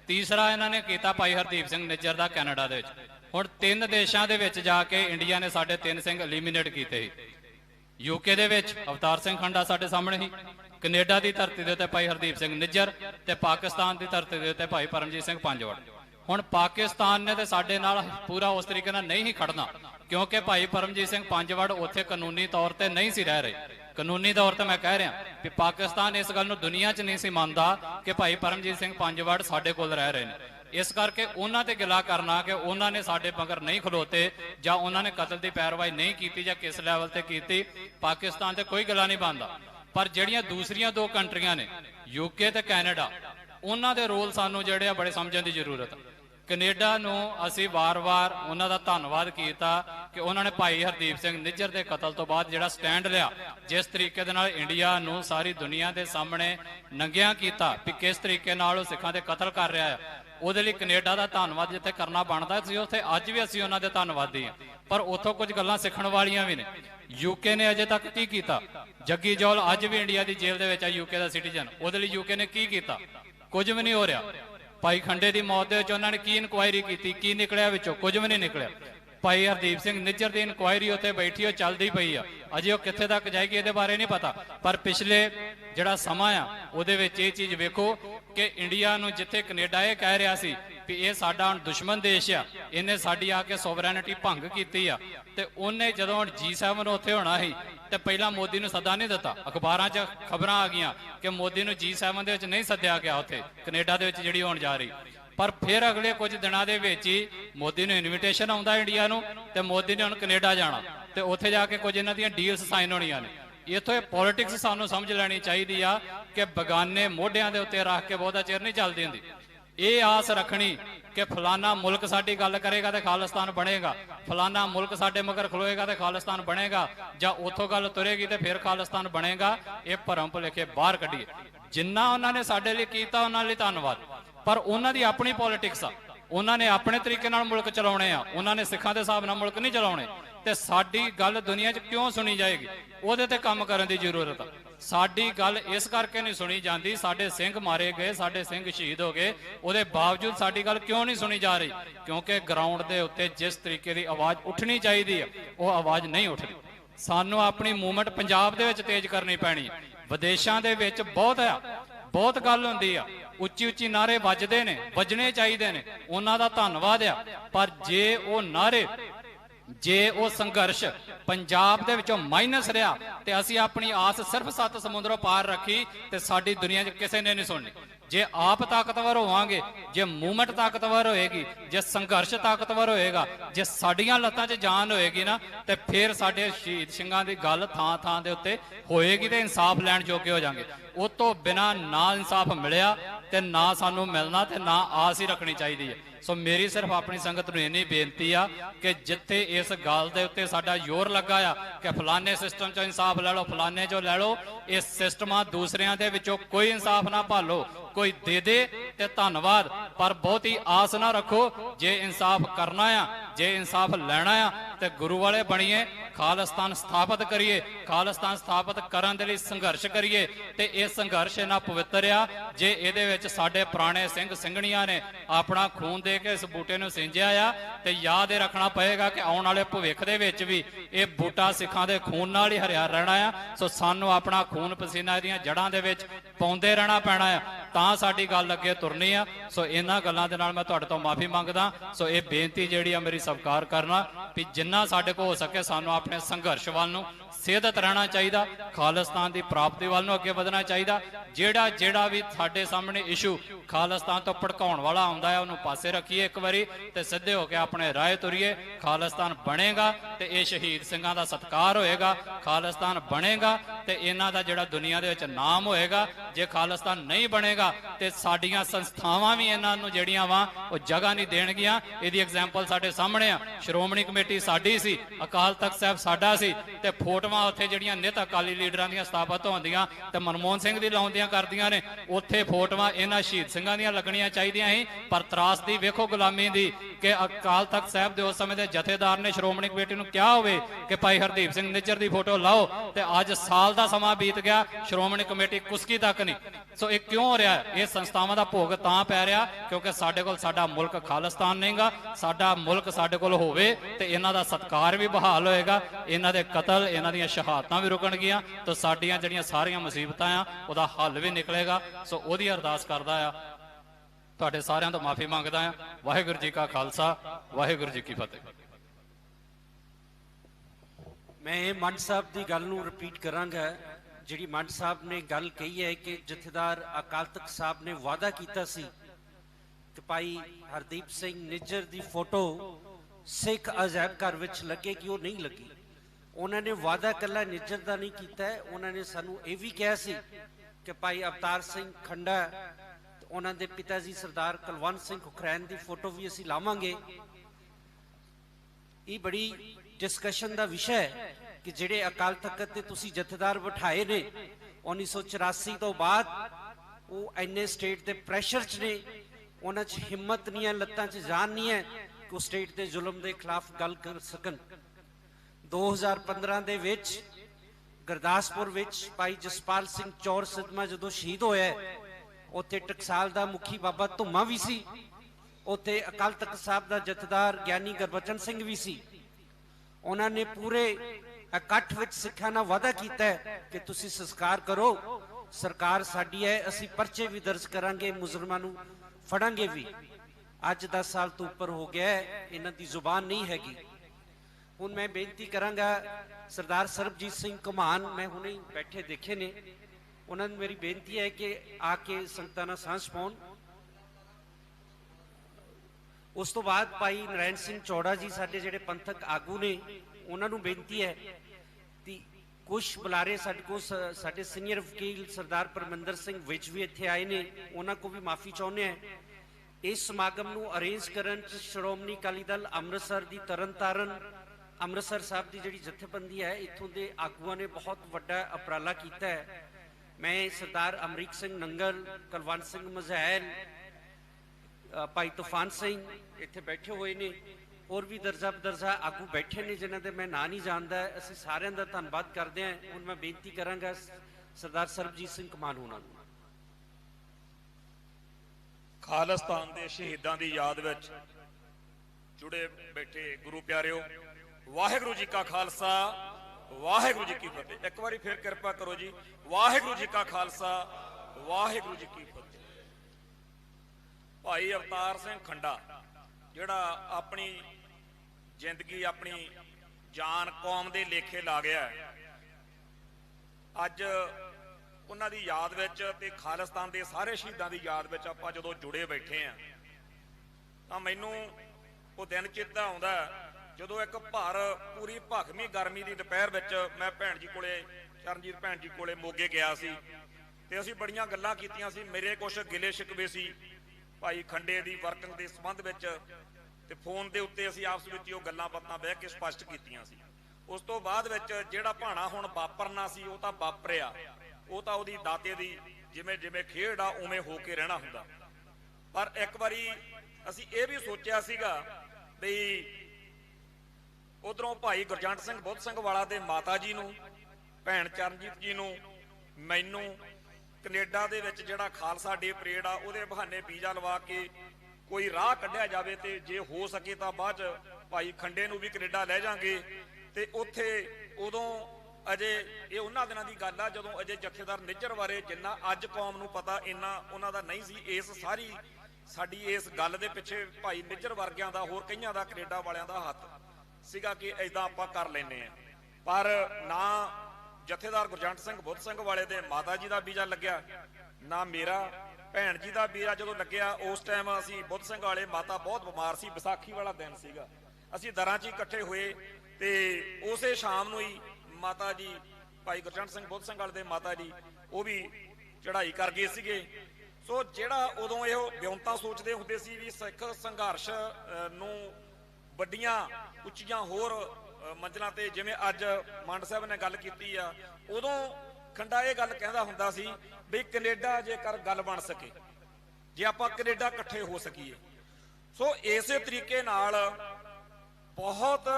Speaker 1: ਤੀਸਰਾ ਇਹਨਾਂ ਨੇ ਕੀਤਾ ਭਾਈ ਹਰਦੀਪ ਸਿੰਘ ਨਿੱਜਰ ਦਾ ਕੈਨੇਡਾ ਦੇ ਵਿੱਚ। ਹੁਣ ਤਿੰਨ ਦੇਸ਼ਾਂ ਦੇ ਵਿੱਚ ਜਾ ਕੇ ਇੰਡੀਆ ਨੇ ਸਾਡੇ ਤਿੰਨ ਸਿੰਘ ਐਲੀਮੀਨੇਟ ਕੀਤੇ ਸੀ। ਯੂਕੇ ਦੇ ਵਿੱਚ ਅਵਤਾਰ ਸਿੰਘ ਖੰਡਾ ਸਾਡੇ ਸਾਹਮਣੇ ਹੀ ਕੈਨੇਡਾ ਦੀ ਧਰਤੀ ਦੇ ਉੱਤੇ ਭਾਈ ਹਰਦੀਪ ਸਿੰਘ ਨਿੱਜਰ ਤੇ ਪਾਕਿਸਤਾਨ ਦੀ ਧਰਤੀ ਦੇ ਉੱਤੇ ਭਾਈ ਪਰਮਜੀਤ ਸਿੰਘ ਪੰਜਵੜ। ਹੁਣ ਪਾਕਿਸਤਾਨ ਨੇ ਤੇ ਸਾਡੇ ਨਾਲ ਪੂਰਾ ਉਸ ਤਰੀਕੇ ਨਾਲ ਨਹੀਂ ਹੀ ਖੜਨਾ, ਕਿਉਂਕਿ ਭਾਈ ਪਰਮਜੀਤ ਸਿੰਘ ਪੰਜਵੜ ਉੱਥੇ ਕਾਨੂੰਨੀ ਤੌਰ ਤੇ ਨਹੀਂ ਸੀ ਰਹਿ ਰਹੇ। ਕਾਨੂੰਨੀ ਤੌਰ ਤੇ ਮੈਂ ਕਹਿ ਰਿਹਾ ਕਿ ਪਾਕਿਸਤਾਨ ਇਸ ਗੱਲ ਨੂੰ ਦੁਨੀਆ 'ਚ ਨਹੀਂ ਸੀ ਮੰਨਦਾ ਕਿ ਭਾਈ ਪਰਮਜੀਤ ਸਿੰਘ ਪੰਜਵੜ ਸਾਡੇ ਕੋਲ ਰਹਿ ਰਹੇ ਨੇ। ਇਸ ਕਰਕੇ ਉਹਨਾਂ ਤੇ ਗਿਲਾ ਕਰਨਾ ਕਿ ਉਹਨਾਂ ਨੇ ਸਾਡੇ ਮਗਰ ਨਹੀਂ ਖਲੋਤੇ ਜਾਂ ਉਹਨਾਂ ਨੇ ਕਤਲ ਦੀ ਪੈਰਵਾਈ ਨਹੀਂ ਕੀਤੀ ਜਾਂ ਕਿਸ ਲੈਵਲ ਤੇ ਕੀਤੀ, ਪਾਕਿਸਤਾਨ ਤੇ ਕੋਈ ਗਿਲਾ ਨਹੀਂ ਬਣਦਾ। ਪਰ ਜਿਹੜੀਆਂ ਦੂਸਰੀਆਂ ਦੋ ਕੰਟਰੀਆਂ ਨੇ ਯੂਕੇ ਤੇ ਕੈਨੇਡਾ, ਉਹਨਾਂ ਦੇ ਰੋਲ ਸਾਨੂੰ ਜਿਹੜੇ ਆ ਬੜੇ ਸਮਝਣ ਦੀ ਜ਼ਰੂਰਤ ਹੈ ਕੈਨੇਡਾ ਨੂੰ ਅਸੀਂ ਵਾਰ-ਵਾਰ ਉਹਨਾਂ ਦਾ ਧੰਨਵਾਦ ਕੀਤਾ ਕਿ ਉਹਨਾਂ ਨੇ ਭਾਈ ਹਰਦੀਪ ਸਿੰਘ ਨਿੱਜਰ ਦੇ ਕਤਲ ਤੋਂ ਬਾਅਦ ਜਿਹੜਾ ਸਟੈਂਡ ਲਿਆ, ਜਿਸ ਤਰੀਕੇ ਦੇ ਨਾਲ ਇੰਡੀਆ ਨੂੰ ਸਾਰੀ ਦੁਨੀਆ ਦੇ ਸਾਹਮਣੇ ਨੰਗਿਆਂ ਕੀਤਾ ਕਿ ਕਿਸ ਤਰੀਕੇ ਨਾਲ ਉਹ ਸਿੱਖਾਂ ਦੇ ਕਤਲ ਕਰ ਰਿਹਾ ਹੈ ਉਹਦੇ ਲਈ ਕੈਨੇਡਾ ਦਾ ਧੰਨਵਾਦ ਜਿੱਥੇ ਕਰਨਾ ਬਣਦਾ ਸੀ, ਉੱਥੇ ਅੱਜ ਵੀ ਅਸੀਂ ਉਹਨਾਂ ਦੇ ਧੰਨਵਾਦੀ ਹਾਂ। ਪਰ ਉੱਥੋਂ ਕੁਝ ਗੱਲਾਂ ਸਿੱਖਣ ਵਾਲੀਆਂ ਵੀ ਨੇ। ਯੂਕੇ ਨੇ ਅਜੇ ਤੱਕ ਕੀ ਕੀਤਾ? ਜੱਗੀ ਜੌਲ ਅੱਜ ਵੀ ਇੰਡੀਆ ਦੀ ਜੇਲ੍ਹ ਦੇ ਵਿੱਚ ਹੈ ਯੂਕੇ ਦਾ ਸਿਟੀਜ਼ਨ। ਉਹਦੇ ਲਈ ਯੂਕੇ ਨੇ ਕੀ ਕੀਤਾ? ਕੁਝ ਵੀ ਨਹੀਂ ਹੋ ਰਿਹਾ। ਭਾਈ ਖੰਡੇ ਦੀ ਮੌਤ ਦੇ ਵਿੱਚ ਉਹਨਾਂ ਨੇ ਕੀ ਇਨਕੁਆਇਰੀ ਕੀਤੀ? ਕੀ ਨਿਕਲਿਆ ਵਿੱਚੋਂ? ਕੁਝ ਵੀ ਨਹੀਂ ਨਿਕਲਿਆ। ਭਾਈ ਹਰਦੀਪ ਸਿੰਘ ਨਿੱਜਰ ਦੀ ਇਨਕੁਆਇਰੀ ਉੱਥੇ ਬੈਠੀ, ਉਹ ਚੱਲਦੀ ਪਈ ਆ। ਅਜੇ ਉਹ ਕਿੱਥੇ ਤੱਕ ਜਾਏਗੀ, ਇਹਦੇ ਬਾਰੇ ਨਹੀਂ ਪਤਾ। ਪਰ ਪਿਛਲੇ ਜਿਹੜਾ ਸਮਾਂ ਆ, ਉਹਦੇ ਵਿੱਚ ਇਹ ਚੀਜ਼ ਵੇਖੋ ਕਿ ਇੰਡੀਆ ਨੂੰ ਜਿੱਥੇ ਕੈਨੇਡਾ ਇਹ ਕਹਿ ਰਿਹਾ ਸੀ ਵੀ ਇਹ ਸਾਡਾ ਹੁਣ ਦੁਸ਼ਮਣ ਦੇਸ਼ ਆ, ਇਹਨੇ ਸਾਡੀ ਆ ਕੇ ਸੋਵਰੈਨਿਟੀ ਭੰਗ ਕੀਤੀ ਆ। ਤੇ ਉਹਨੇ ਜਦੋਂ ਹੁਣ G7 ਉੱਥੇ ਹੋਣਾ ਸੀ, ਤੇ ਪਹਿਲਾਂ ਮੋਦੀ ਨੂੰ ਸੱਦਾ ਨਹੀਂ ਦਿੱਤਾ। ਅਖਬਾਰਾਂ 'ਚ ਖਬਰਾਂ ਆ ਗਈਆਂ ਕਿ ਮੋਦੀ ਨੂੰ G7 ਦੇ ਵਿੱਚ ਨਹੀਂ ਸੱਦਿਆ ਗਿਆ ਉੱਥੇ, ਕੈਨੇਡਾ ਦੇ ਵਿੱਚ ਜਿਹੜੀ ਹੋਣ ਜਾ ਰਹੀ। ਪਰ ਫਿਰ ਅਗਲੇ ਕੁਝ ਦਿਨਾਂ ਦੇ ਵਿੱਚ ਹੀ ਮੋਦੀ ਨੂੰ ਇਨਵੀਟੇਸ਼ਨ ਆਉਂਦਾ ਇੰਡੀਆ ਨੂੰ, ਤੇ ਮੋਦੀ ਨੇ ਹੁਣ ਕੈਨੇਡਾ ਜਾਣਾ। ਤੇ ਉੱਥੇ ਜਾ ਕੇ ਕੁਝ ਇਹਨਾਂ ਦੀਆਂ ਡੀਲਸ ਸਾਈਨ ਹੋਣੀਆਂ ਨੇ। ਇਥੋਂ ਇਹ ਪੋਲਿਟਿਕਸ ਸਾਨੂੰ ਸਮਝ ਲੈਣੀ ਚਾਹੀਦੀ ਆ ਕਿ ਬਗਾਨੇ ਮੋਢਿਆਂ ਦੇ ਉੱਤੇ ਰੱਖ ਕੇ ਬਹੁਤਾ ਚਿਰ ਨਹੀਂ ਚੱਲਦੀ ਹੁੰਦੀ। ਇਹ ਆਸ ਰੱਖਣੀ ਕਿ ਫਲਾਨਾ ਮੁਲਕ ਸਾਡੀ ਗੱਲ ਕਰੇਗਾ ਤੇ ਖਾਲਿਸਤਾਨ ਬਣੇਗਾ। ਫਲਾਨਾ ਮੁਲਕ ਸਾਡੇ ਮਗਰ ਖਲੋਏਗਾ ਤੇ ਖਾਲਿਸਤਾਨ ਬਣੇਗਾ। ਜਾਂ ਉਥੋਂ ਗੱਲ ਤੁਰੇਗੀ ਤੇ ਫਿਰ ਖਾਲਿਸਤਾਨ ਬਣੇਗਾ। ਇਹ ਭਰਮ ਭੁਲੇਖੇ ਬਾਹਰ ਕੱਢੀਏ। ਜਿੰਨਾ ਉਹਨਾਂ ਨੇ ਸਾਡੇ ਲਈ ਕੀਤਾ, ਉਹਨਾਂ ਲਈ ਧੰਨਵਾਦ। ਪਰ ਉਹਨਾਂ ਦੀ ਆਪਣੀ ਪੋਲਿਟਿਕਸ ਆ। ਉਹਨਾਂ ਨੇ ਆਪਣੇ ਤਰੀਕੇ ਨਾਲ ਮੁਲਕ ਚਲਾਉਣੇ ਆ। ਉਹਨਾਂ ਨੇ ਸਿੱਖਾਂ ਦੇ ਹਿਸਾਬ ਨਾਲ ਮੁਲਕ ਨਹੀਂ ਚਲਾਉਣੇ। ਤੇ ਸਾਡੀ ਗੱਲ ਦੁਨੀਆ 'ਚ ਕਿਉਂ ਸੁਣੀ ਜਾਏਗੀ? ਉਹਦੇ ਤੇ ਕੰਮ ਕਰਨ ਦੀ ਜ਼ਰੂਰਤ ਆ। ਸਾਡੀ ਗੱਲ ਇਸ ਕਰਕੇ ਨਹੀਂ ਸੁਣੀ ਜਾਂਦੀ, ਸਾਡੇ ਸਿੰਘ ਮਾਰੇ ਗਏ, ਸਾਡੇ ਸਿੰਘ ਸ਼ਹੀਦ ਹੋ ਗਏ। ਉਹਦੇ ਬਾਵਜੂਦ ਸਾਡੀ ਗੱਲ ਕਿਉਂ ਨਹੀਂ ਸੁਣੀ ਜਾ ਰਹੀ? ਕਿਉਂਕਿ ਗਰਾਊਂਡ ਦੇ ਉੱਤੇ ਜਿਸ ਤਰੀਕੇ ਦੀ ਆਵਾਜ਼ ਉੱਠਣੀ ਚਾਹੀਦੀ ਹੈ ਉਹ ਆਵਾਜ਼ ਨਹੀਂ ਉੱਠ ਰਹੀ ਸਾਨੂੰ ਆਪਣੀ ਮੂਵਮੈਂਟ ਪੰਜਾਬ ਦੇ ਵਿੱਚ ਤੇਜ਼ ਕਰਨੀ ਪੈਣੀ ਹੈ ਵਿਦੇਸ਼ਾਂ ਦੇ ਵਿੱਚ ਬਹੁਤ ਆ, ਬਹੁਤ ਗੱਲ ਹੁੰਦੀ ਆ। ਉੱਚੀ ਉੱਚੀ ਨਾਰੇ ਵੱਜਦੇ ਨੇ, ਵੱਜਣੇ ਚਾਹੀਦੇ ਨੇ। ਉਹਨਾਂ ਦਾ ਧੰਨਵਾਦ ਆ। ਪਰ ਜੇ ਉਹ ਨਾਰੇ ਜੇ ਉਹ ਸੰਘਰਸ਼ ਪੰਜਾਬ ਦੇ ਵਿੱਚੋਂ ਮਾਈਨਸ ਰਿਹਾ ਤੇ ਅਸੀਂ ਆਪਣੀ ਆਸ ਸਿਰਫ ਸੱਤ ਸਮੁੰਦਰੋਂ ਪਾਰ ਰੱਖੀ ਤੇ ਸਾਡੀ ਦੁਨੀਆ 'ਚ ਕਿਸੇ ਨੇ ਨਹੀਂ ਸੁਣਨੀ। ਜੇ ਆਪ ਤਾਕਤਵਰ ਹੋਵਾਂਗੇ, ਜੇ ਮੂਵਮੈਂਟ ਤਾਕਤਵਰ ਹੋਏਗੀ, ਜੇ ਸੰਘਰਸ਼ ਤਾਕਤਵਰ ਹੋਏਗਾ, ਜੇ ਸਾਡੀਆਂ ਲੱਤਾਂ 'ਚ ਜਾਨ ਹੋਏਗੀ ਨਾ, ਤੇ ਫਿਰ ਸਾਡੇ ਸ਼ਹੀਦ ਸਿੰਘਾਂ ਦੀ ਗੱਲ ਥਾਂ ਥਾਂ ਦੇ ਉੱਤੇ ਹੋਏਗੀ ਤੇ ਇਨਸਾਫ ਲੈਣ ਜੋਗੇ ਹੋ ਜਾਾਂਗੇ। ਉਹ ਤੋਂ ਬਿਨਾ ਨਾ ਇਨਸਾਫ ਮਿਲਿਆ ਤੇ ਨਾ ਸਾਨੂੰ ਮਿਲਣਾ ਤੇ ਨਾ ਆਸ ਹੀ ਰੱਖਣੀ ਚਾਹੀਦੀ ਹੈ। ਸੋ ਮੇਰੀ ਸਿਰਫ ਆਪਣੀ ਸੰਗਤ ਨੂੰ ਇੰਨੀ ਬੇਨਤੀ ਆ ਕਿ ਜਿੱਥੇ ਇਸ ਗੱਲ ਦੇ ਉੱਤੇ ਸਾਡਾ ਜ਼ੋਰ ਲੱਗਾ ਆ ਕਿ ਫਲਾਣੇ ਸਿਸਟਮ ਚੋਂ ਇਨਸਾਫ ਲੈ ਲਓ, ਫਲਾਣੇ ਚੋਂ ਲੈ ਲਓ, ਇਸ ਸਿਸਟਮਾਂ ਦੂਸਰਿਆਂ ਦੇ ਵਿੱਚੋਂ ਕੋਈ ਇਨਸਾਫ ਨਾ ਭਾਲੋ, ਕੋਈ ਦੇ ਦੇ ਤੇ ਧੰਨਵਾਦ। ਪਰ ਬਹੁਤੀ ਆਸ ਨਾ ਰੱਖੋ, ਜੇ ਇਨਸਾਫ ਕਰਨਾ ਆ, ਜੇ ਇਨਸਾਫ ਲੈਣਾ ਆ, ਤੇ ਗੁਰੂ ਵਾਲੇ ਬਣੀਏ ਖਾਲਸਤਾਨ ਸਥਾਪਿਤ ਕਰੀਏ। ਖਾਲਿਸਤਾਨ ਸਥਾਪਿਤ ਕਰਨ ਦੇ ਲਈ ਸੰਘਰਸ਼ ਕਰੀਏ ਤੇ ਇਹ ਸੰਘਰਸ਼ ਇਹਨਾਂ ਪਵਿੱਤਰ ਆ, ਜੇ ਇਹਦੇ ਵਿੱਚ ਸਾਡੇ ਪੁਰਾਣੇ ਸਿੰਘ ਸਿੰਘਣੀਆਂ ਨੇ ਆਪਣਾ ਖੂਨ ਦੇ ਕੇ ਇਸ ਬੂਟੇ ਨੂੰ ਸਿੰਜਿਆ ਆ, ਤੇ ਯਾਦ ਇਹ ਰੱਖਣਾ ਪਏਗਾ ਕਿ ਆਉਣ ਵਾਲੇ ਭਵਿੱਖ ਦੇ ਵਿੱਚ ਵੀ ਇਹ ਬੂਟਾ ਸਿੱਖਾਂ ਦੇ ਖੂਨ ਨਾਲ ਹੀ ਹਰਿਆ ਰਹਿਣਾ ਆ। ਸੋ ਸਾਨੂੰ ਆਪਣਾ ਖੂਨ ਪਸੀਨਾ ਇਹਦੀਆਂ ਜੜਾਂ ਦੇ ਵਿੱਚ ਪਾਉਂਦੇ ਰਹਿਣਾ ਪੈਣਾ ਆ, ਤਾਂ ਸਾਡੀ ਗੱਲ ਅੱਗੇ ਤੁਰਨੀ ਆ। ਸੋ ਇਹਨਾਂ ਗੱਲਾਂ ਦੇ ਨਾਲ ਮੈਂ ਤੁਹਾਡੇ ਤੋਂ ਮਾਫੀ ਮੰਗਦਾ। ਸੋ ਇਹ ਬੇਨਤੀ ਜਿਹੜੀ ਆ ਮੇਰੀ ਸਵਕਾਰ ਕਰਨਾ ਵੀ ਜਿੰਨਾ ਸਾਡੇ ਕੋਲ ਹੋ ਸਕੇ ਸਾਨੂੰ ਆਪਣੇ ਸੰਘਰਸ਼ ਵੱਲ ਨੂੰ ਸੇਧਤ ਰਹਿਣਾ ਚਾਹੀਦਾ, ਖਾਲਿਸਤਾਨ ਦੀ ਪ੍ਰਾਪਤੀ ਵੱਲ ਨੂੰ ਅੱਗੇ ਵਧਣਾ ਚਾਹੀਦਾ। ਜਿਹੜਾ ਜਿਹੜਾ ਵੀ ਸਾਡੇ ਸਾਹਮਣੇ ਇਸ਼ੂ ਖਾਲਿਸਤਾਨ ਤੋਂ ਭੜਕਾਉਣ ਵਾਲਾ ਆਉਂਦਾ ਹੈ, ਉਹਨੂੰ ਪਾਸੇ ਰੱਖੀਏ ਇੱਕ ਵਾਰੀ ਤੇ ਸਿੱਧੇ ਹੋ ਕੇ ਆਪਣੇ ਰਾਏ ਤੁਰੀਏ। ਖਾਲਿਸਤਾਨ ਬਣੇਗਾ ਤੇ ਇਹ ਸ਼ਹੀਦ ਸਿੰਘਾਂ ਦਾ ਸਤਿਕਾਰ ਹੋਏਗਾ। ਖਾਲਿਸਤਾਨ ਬਣੇਗਾ ਤੇ ਇਹਨਾਂ ਦਾ ਜਿਹੜਾ ਦੁਨੀਆ ਦੇ ਵਿੱਚ ਨਾਮ ਹੋਏਗਾ, ਜੇ ਖਾਲਿਸਤਾਨ ਨਹੀਂ ਬਣੇਗਾ, ਤੇ ਸਾਡੀਆਂ ਸੰਸਥਾਵਾਂ ਵੀ ਇਹਨਾਂ ਨੂੰ ਜਿਹੜੀਆਂ ਵਾ, ਉਹ ਜਗ੍ਹਾ ਨਹੀਂ ਦੇਣਗੀਆਂ। ਇਹਦੀ ਐਗਜ਼ਾਮਪਲ ਸਾਡੇ ਸਾਹਮਣੇ ਆ। ਸ਼੍ਰੋਮਣੀ ਕਮੇਟੀ ਸਾਡੀ ਸੀ, ਅਕਾਲ ਤਖਤ ਸਾਹਿਬ ਸਾਡਾ ਸੀ, ਤੇ ਫੋਟੋਆਂ ਉੱਥੇ ਜਿਹੜੀਆਂ ਨਿਤ ਅਕਾਲੀ ਲੀਡਰਾਂ ਦੀਆਂ ਸਥਾਪਿਤ ਹੁੰਦੀਆਂ ਤੇ ਮਨਮੋਹਨ ਸਿੰਘ ਦੀ ਲਾਉਂਦੀਆਂ ਕਰਦੀਆਂ ਨੇ, ਉੱਥੇ ਫੋਟੋਆਂ ਇਹਨਾਂ ਸ਼ਹੀਦ ਸਿੰਘਾਂ ਦੀਆਂ ਲੱਗਣੀਆਂ ਚਾਹੀਦੀਆਂ ਸੀ। ਪਰ ਤਰਾਸਦੀ ਵੇਖੋ ਗੁਲਾਮੀ ਦੀ ਕਿ ਅਕਾਲ ਤਖਤ ਸਾਹਿਬ ਦੇ ਉਸ ਸਮੇਂ ਦੇ ਜਥੇਦਾਰ ਨੇ ਸ਼੍ਰੋਮਣੀ ਕਮੇਟੀ ਨੂੰ ਕਿਹਾ ਹੋਵੇ ਕਿ ਭਾਈ ਹਰਦੀਪ ਸਿੰਘ ਨਿੱਜਰ ਦੀ ਫੋਟੋ ਲਾਓ ਤੇ ਅੱਜ ਸਾਲ ਦਾ ਸਮਾਂ ਬੀਤ ਗਿਆ, ਸ਼੍ਰੋਮਣੀ ਕਮੇਟੀ ਕੁਸਕੀ ਤੱਕ ਨਹੀਂ। ਸੋ ਇਹ ਕਿਉਂ ਹੋ ਰਿਹਾ ਇਹ ਸੰਸਥਾਵਾਂ ਦਾ ਭੋਗ ਤਾਂ ਪੈ ਰਿਹਾ, ਕਿਉਂਕਿ ਸਾਡੇ ਕੋਲ ਸਾਡਾ ਮੁਲਕ ਖਾਲਿਸਤਾਨ ਨਹੀਂਗਾ ਸਾਡਾ ਮੁਲਕ ਸਾਡੇ ਕੋਲ ਹੋਵੇ ਤੇ ਇਹਨਾਂ ਦਾ ਸਤਕਾਰ ਵੀ ਬਹਾਲ ਹੋਏਗਾ, ਇਹਨਾਂ ਦੇ ਕਤਲ, ਇਹਨਾਂ ਦੀਆਂ ਸ਼ਹਾਦਤਾਂ ਵੀ ਰੁਕਣਗੀਆਂ, ਤੇ ਸਾਡੀਆਂ ਜਿਹੜੀਆਂ ਸਾਰੀਆਂ ਮੁਸੀਬਤਾਂ ਆ, ਉਹਦਾ ਹੱਲ ਵੀ ਨਿਕਲੇਗਾ। ਸੋ ਉਹਦੀ ਅਰਦਾਸ ਕਰਦਾ ਆ। ਤੁਹਾਡੇ ਸਾਰਿਆਂ ਤੋਂ ਮਾਫੀ ਮੰਗਦਾ ਆ। ਵਾਹਿਗੁਰੂ ਜੀ ਕਾ ਖਾਲਸਾ, ਵਾਹਿਗੁਰੂ ਜੀ ਕੀ ਫਤਿਹ।
Speaker 2: ਮੈਂ ਇਹ ਮੰਡ ਸਾਹਿਬ ਦੀ ਗੱਲ ਨੂੰ ਰਿਪੀਟ ਕਰਾਂਗਾ, ਜਿਹੜੀ ਮੰਡ ਸਾਹਿਬ ਨੇ ਗੱਲ ਕਹੀ ਹੈ ਕਿ ਜਥੇਦਾਰ ਅਕਾਲ ਤਖਤ ਸਾਹਿਬ ਨੇ ਵਾਅਦਾ ਕੀਤਾ ਸੀ ਕਿ ਭਾਈ ਹਰਦੀਪ ਸਿੰਘ ਨਿੱਜਰ ਦੀ ਫੋਟੋ ਸਿੱਖ ਅਜਾਇਬ ਘਰ ਵਿੱਚ ਲੱਗੇ ਕਿ ਉਹ ਨਹੀਂ ਲੱਗੀ। ਉਹਨਾਂ ਨੇ ਵਾਅਦਾ ਕੱਲਾ ਨਿੱਜਰ ਦਾ ਨਹੀਂ ਕੀਤਾ, ਉਹਨਾਂ ਨੇ ਸਾਨੂੰ ਇਹ ਵੀ ਕਿਹਾ ਸੀ ਕਿ ਭਾਈ ਅਵਤਾਰ ਸਿੰਘ ਖੰਡਾ ਉਹਨਾਂ ਦੇ ਪਿਤਾ ਜੀ ਸਰਦਾਰ ਕੁਲਵੰਤ ਸਿੰਘ ਖੁਖਰੈਨ ਦੀ ਫੋਟੋ ਵੀ ਅਸੀਂ ਲਾਵਾਂਗੇ। ਇਹ ਬੜੀ ਡਿਸਕਸ਼ਨ ਦਾ ਵਿਸ਼ਾ ਹੈ ਕਿ ਜਿਹੜੇ ਅਕਾਲ ਤਖਤ ਤੇ ਤੁਸੀਂ ਜਥੇਦਾਰ ਬਿਠਾਏ ਨੇ 1984 ਤੋਂ ਬਾਅਦ ਉਹ ਐਨੇ ਸਟੇਟ ਦੇ ਪ੍ਰੈਸ਼ਰ 'ਚ ਨੇ, ਉਹਨਾਂ 'ਚ ਹਿੰਮਤ ਨਹੀਂ ਹੈ, ਲੱਤਾਂ 'ਚ ਜਾਨ ਨਹੀਂ ਹੈ ਕਿ ਉਹ ਸਟੇਟ ਦੇ ਜ਼ੁਲਮ ਦੇ ਖਿਲਾਫ ਗੱਲ ਕਰ ਸਕਣ। 2015 ਦੇ ਵਿੱਚ, ਗੁਰਦਾਸਪੁਰ ਵਿੱਚ ਭਾਈ ਜਸਪਾਲ ਸਿੰਘ ਚੌਰ ਸਦਮਾ ਜਦੋਂ ਸ਼ਹੀਦ ਹੋਇਆ, ਉੱਥੇ ਟਕਸਾਲ ਦਾ ਮੁਖੀ ਬਾਬਾ ਧੁੰਮਾ ਵੀ ਸੀ, ਉੱਥੇ ਅਕਾਲ ਤਖਤ ਸਾਹਿਬ ਦਾ ਜਥੇਦਾਰ ਗਿਆਨੀ ਗੁਰਬਚਨ ਸਿੰਘ ਵੀ ਸੀ। ਉਹਨਾਂ ਨੇ ਪੂਰੇ ਇਕੱਠ ਵਿੱਚ ਸਿੱਖਿਆ ਨਾਲ ਵਾਅਦਾ ਕੀਤਾ ਹੈ ਕਿ ਤੁਸੀਂ ਸੰਸਕਾਰ ਕਰੋ। ਸਰਕਾਰ ਸਾਡੀ ਹੈ, ਅਸੀਂ ਪਰਚੇ ਵੀ ਦਰਜ ਕਰਾਂਗੇ, ਮੁਸਲਮਾਨਾਂ ਨੂੰ ਫੜਾਂਗੇ ਵੀ। ਅੱਜ 10 ਸਾਲ ਤੋਂ ਉੱਪਰ ਹੋ ਗਿਆ ਇਹਨਾਂ ਦੀ ਜ਼ੁਬਾਨ ਨਹੀਂ ਹੈਗੀ। ਹੁਣ ਮੈਂ ਬੇਨਤੀ ਕਰਾਂਗਾ, ਸਰਦਾਰ ਸਰਬਜੀਤ ਸਿੰਘ ਕਮਾਨ, ਮੈਂ ਹੁਣੇ ਬੈਠੇ ਦੇਖੇ ਨੇ, ਉਹਨਾਂ ਨੂੰ ਮੇਰੀ ਬੇਨਤੀ ਹੈ ਕਿ ਆ ਕੇ ਸੰਗਤਾਂ ਨਾਲ ਸਾਂਝ ਪਾਉਣ। ਉਸ ਤੋਂ ਬਾਅਦ ਭਾਈ ਨਰੈਣ ਸਿੰਘ ਚੌੜਾ ਜੀ ਸਾਡੇ ਜਿਹੜੇ ਪੰਥਕ ਆਗੂ ਨੇ, ਉਹਨਾਂ ਨੂੰ ਬੇਨਤੀ ਹੈ ਕਿ ਕੁਝ ਬੁਲਾਰੇ ਸਾਡੇ ਕੋਲ ਸ- ਸਾਡੇ ਸੀਨੀਅਰ ਵਕੀਲ ਸਰਦਾਰ ਪਰਮਿੰਦਰ ਸਿੰਘ ਵਿੱਚ ਵੀ ਇੱਥੇ ਆਏ ਨੇ, ਉਹਨਾਂ ਕੋ ਵੀ ਮਾਫੀ ਚਾਹੁੰਦੇ ਆ ਇਸ ਸਮਾਗਮ ਨੂੰ ਅਰੇਂਜ ਕਰਨ ਚ ਸ਼੍ਰੋਮਣੀ ਅਕਾਲੀ ਦਲ ਅੰਮ੍ਰਿਤਸਰ ਦੀ ਤਰਨਤਾਰਨ, ਅੰਮ੍ਰਿਤਸਰ ਸਾਹਿਬ ਦੀ ਜਿਹੜੀ ਜਥੇਬੰਦੀ ਹੈ, ਇੱਥੋਂ ਦੇ ਆਗੂਆਂ ਨੇ ਬਹੁਤ ਵੱਡਾ ਉਪਰਾਲਾ ਕੀਤਾ ਹੈ। ਮੈਂ ਸਰਦਾਰ ਅਮਰੀਕ ਸਿੰਘ ਨੰਗਲ, ਕੁਲਵੰਤ ਸਿੰਘ ਮਜ਼ਹਿਲ ਭਾਈ ਤੂਫਾਨ ਸਿੰਘ ਇੱਥੇ ਬੈਠੇ ਹੋਏ ਨੇ। ਹੋਰ ਵੀ ਦਰਜਾ ਬਦਰਜਾ ਆਗੂ ਬੈਠੇ ਨੇ ਜਿਨ੍ਹਾਂ ਦੇ ਮੈਂ ਨਾਂ ਨਹੀਂ ਜਾਣਦਾ। ਅਸੀਂ ਸਾਰਿਆਂ ਦਾ ਧੰਨਵਾਦ ਕਰਦੇ ਹਾਂ। ਹੁਣ ਮੈਂ ਬੇਨਤੀ ਕਰਾਂਗਾ ਸਰਦਾਰ ਸਰਬਜੀਤ ਸਿੰਘ ਕਮਾਨ ਹੋਣਾ ਨੂੰ।
Speaker 3: ਖਾਲਸਤਾਨ ਦੇ ਸ਼ਹੀਦਾਂ ਦੀ ਯਾਦ ਵਿੱਚ ਜੁੜੇ ਬੈਠੇ ਗੁਰੂ ਪਿਆਰਿਓ, ਵਾਹਿਗੁਰੂ ਜੀ ਕਾ ਖਾਲਸਾ, ਵਾਹਿਗੁਰੂ ਜੀ ਕੀ ਫਤਿਹ। ਇੱਕ ਵਾਰੀ ਫੇਰ ਕਿਰਪਾ ਕਰੋ ਜੀ। ਵਾਹਿਗੁਰੂ ਜੀ ਕਾ ਖਾਲਸਾ, ਵਾਹਿਗੁਰੂ ਜੀ ਕੀ ਫਤਿਹ। ਭਾਈ ਅਵਤਾਰ ਸਿੰਘ ਖੰਡਾ, ਜਿਹੜਾ ਆਪਣੀ ਜ਼ਿੰਦਗੀ, ਆਪਣੀ ਜਾਨ ਕੌਮ ਦੇ ਲੇਖੇ ਲਾ ਗਿਆ ਅੱਜ ਉਹਨਾਂ ਦੀ ਯਾਦ ਵਿੱਚ ਤੇ ਖਾਲਿਸਤਾਨ ਦੇ ਸਾਰੇ ਸ਼ਹੀਦਾਂ ਦੀ ਯਾਦ ਵਿੱਚ ਆਪਾਂ ਜਦੋਂ ਜੁੜੇ ਬੈਠੇ ਆ ਤਾਂ ਮੈਨੂੰ ਉਹ ਦਿਨ ਚੇਤਾ ਆਉਂਦਾ ਜਦੋਂ ਇੱਕ ਭਰ, ਪੂਰੀ ਭਖਮੀ ਗਰਮੀ ਦੀ ਦੁਪਹਿਰ ਵਿੱਚ ਮੈਂ ਭੈਣ ਜੀ ਕੋਲੇ, ਚਰਨਜੀਤ ਭੈਣ ਜੀ ਕੋਲੇ ਮੋਗੇ ਗਿਆ ਸੀ ਤੇ ਅਸੀਂ ਬੜੀਆਂ ਗੱਲਾਂ ਕੀਤੀਆਂ ਸੀ, ਮੇਰੇ ਕੁਝ ਗਿਲੇ ਸ਼ਿਕਵੇ ਸੀ। ਭਾਈ ਖੰਡੇ ਦੀ ਵਰਕਿੰਗ ਦੇ ਸੰਬੰਧ ਵਿੱਚ ਤੇ ਫੋਨ ਦੇ ਉੱਤੇ ਅਸੀਂ ਆਪਸ ਵਿੱਚ ਉਹ ਗੱਲਾਂ ਬਾਤਾਂ ਬਹਿ ਕੇ ਸਪਸ਼ਟ ਕੀਤੀਆਂ ਸੀ। ਉਸ ਤੋਂ ਬਾਅਦ ਵਿੱਚ ਜਿਹੜਾ ਭਾਣਾ ਹੁਣ ਵਾਪਰਨਾ ਸੀ, ਉਹ ਤਾਂ ਵਾਪਰਿਆ। ਉਹ ਤਾਂ ਉਹਦੀ ਦਾਤੇ ਦੀ ਜਿਵੇਂ ਜਿਵੇਂ ਖੇਡ ਆ, ਉਵੇਂ ਹੋ ਕੇ ਰਹਿਣਾ ਹੁੰਦਾ। ਪਰ ਇੱਕ ਵਾਰੀ ਅਸੀਂ ਇਹ ਵੀ ਸੋਚਿਆ ਸੀਗਾ ਵੀ ਉਧਰੋਂ ਭਾਈ ਗੁਰਜੰਟ ਸਿੰਘ ਬੁੱਧ ਸਿੰਘ ਵਾਲਾ ਦੇ ਮਾਤਾ ਜੀ ਨੂੰ, ਭੈਣ ਚਰਨਜੀਤ ਜੀ ਨੂੰ, ਮੈਨੂੰ ਕੈਨੇਡਾ ਦੇ ਵਿੱਚ ਜਿਹੜਾ ਖਾਲਸਾ ਡੇ ਪਰੇਡ ਆ, ਉਹਦੇ ਬਹਾਨੇ ਵੀਜ਼ਾ ਲਵਾ ਕੇ ਕੋਈ ਰਾਹ ਕੱਢਿਆ ਜਾਵੇ ਤੇ ਜੇ ਹੋ ਸਕੇ ਤਾਂ ਬਾਅਦ ਚ ਭਾਈ ਖੰਡੇ ਨੂੰ ਵੀ ਕੈਨੇਡਾ ਲੈ ਜਾਾਂਗੇ। ਤੇ ਉੱਥੇ ਉਦੋਂ ਅਜੇ ਇਹ ਉਹਨਾਂ ਦਿਨਾਂ ਦੀ ਗੱਲ ਆ, ਜਦੋਂ ਅਜੇ ਜਥੇਦਾਰ ਨਿੱਜਰ ਬਾਰੇ ਜਿੰਨਾ ਅੱਜ ਕੌਮ ਨੂੰ ਪਤਾ, ਇੰਨਾ ਉਹਨਾਂ ਦਾ ਨਹੀਂ ਸੀ। ਇਸ ਸਾਰੀ ਸਾਡੀ ਇਸ ਗੱਲ ਦੇ ਪਿੱਛੇ ਭਾਈ ਨਿੱਜਰ ਵਰਗਿਆਂ ਦਾ, ਹੋਰ ਕਈਆਂ ਦਾ, ਕੈਨੇਡਾ ਵਾਲਿਆਂ ਦਾ ਹੱਥ ਸੀਗਾ ਕਿ ਐਦਾਂ ਆਪਾਂ ਕਰ ਲੈਨੇ ਆ ਪਰ ਨਾ ਜਥੇਦਾਰ ਗੁਰਜੰਟ ਸਿੰਘ ਬੁੱਧ ਸਿੰਘ ਵਾਲੇ ਦੇ ਮਾਤਾ ਜੀ ਦਾ ਵੀਜ਼ਾ ਲੱਗਿਆ, ਨਾ ਮੇਰਾ, ਭੈਣ ਜੀ ਦਾ ਵੀਜ਼ਾ ਜਦੋਂ ਲੱਗਿਆ, ਉਸ ਟਾਈਮ ਅਸੀਂ ਬੁੱਧ ਸਿੰਘ ਵਾਲੇ ਮਾਤਾ ਬਹੁਤ ਬਿਮਾਰ ਸੀ, ਵਿਸਾਖੀ ਵਾਲਾ ਦਿਨ ਸੀਗਾ। ਅਸੀਂ ਦਰਾਂ 'ਚ ਇਕੱਠੇ ਹੋਏ ਤੇ ਉਸੇ ਸ਼ਾਮ ਨੂੰ ਹੀ ਮਾਤਾ ਜੀ, ਭਾਈ ਗੁਰਜੰਟ ਸਿੰਘ ਬੁੱਧ ਸਿੰਘ ਵਾਲੇ ਦੇ ਮਾਤਾ ਜੀ, ਉਹ ਵੀ ਚੜ੍ਹਾਈ ਕਰ ਗਏ ਸੀਗੇ। ਸੋ ਜਿਹੜਾ ਉਦੋਂ ਇਹ ਵਿਉਂਤਾ ਸੋਚਦੇ ਹੁੰਦੇ ਸੀ ਵੀ ਸਿੱਖ ਸੰਘਰਸ਼ ਨੂੰ ਵੱਡੀਆਂ, ਉੱਚੀਆਂ ਹੋਰ ਮੰਜ਼ਲਾਂ ਤੇ ਜਿਵੇਂ ਅੱਜ ਮੰਡ ਸਾਹਿਬ ਨੇ ਗੱਲ ਕੀਤੀ ਆ, ਉਦੋਂ ਖੰਡਾ ਇਹ ਗੱਲ ਕਹਿੰਦਾ ਹੁੰਦਾ ਸੀ ਵੀ ਕੈਨੇਡਾ ਜੇਕਰ ਗੱਲ ਬਣ ਸਕੇ, ਜੇ ਆਪਾਂ ਕੈਨੇਡਾ ਇਕੱਠੇ ਹੋ ਸਕੀਏ। ਸੋ ਇਸੇ ਤਰੀਕੇ ਨਾਲ ਬਹੁਤ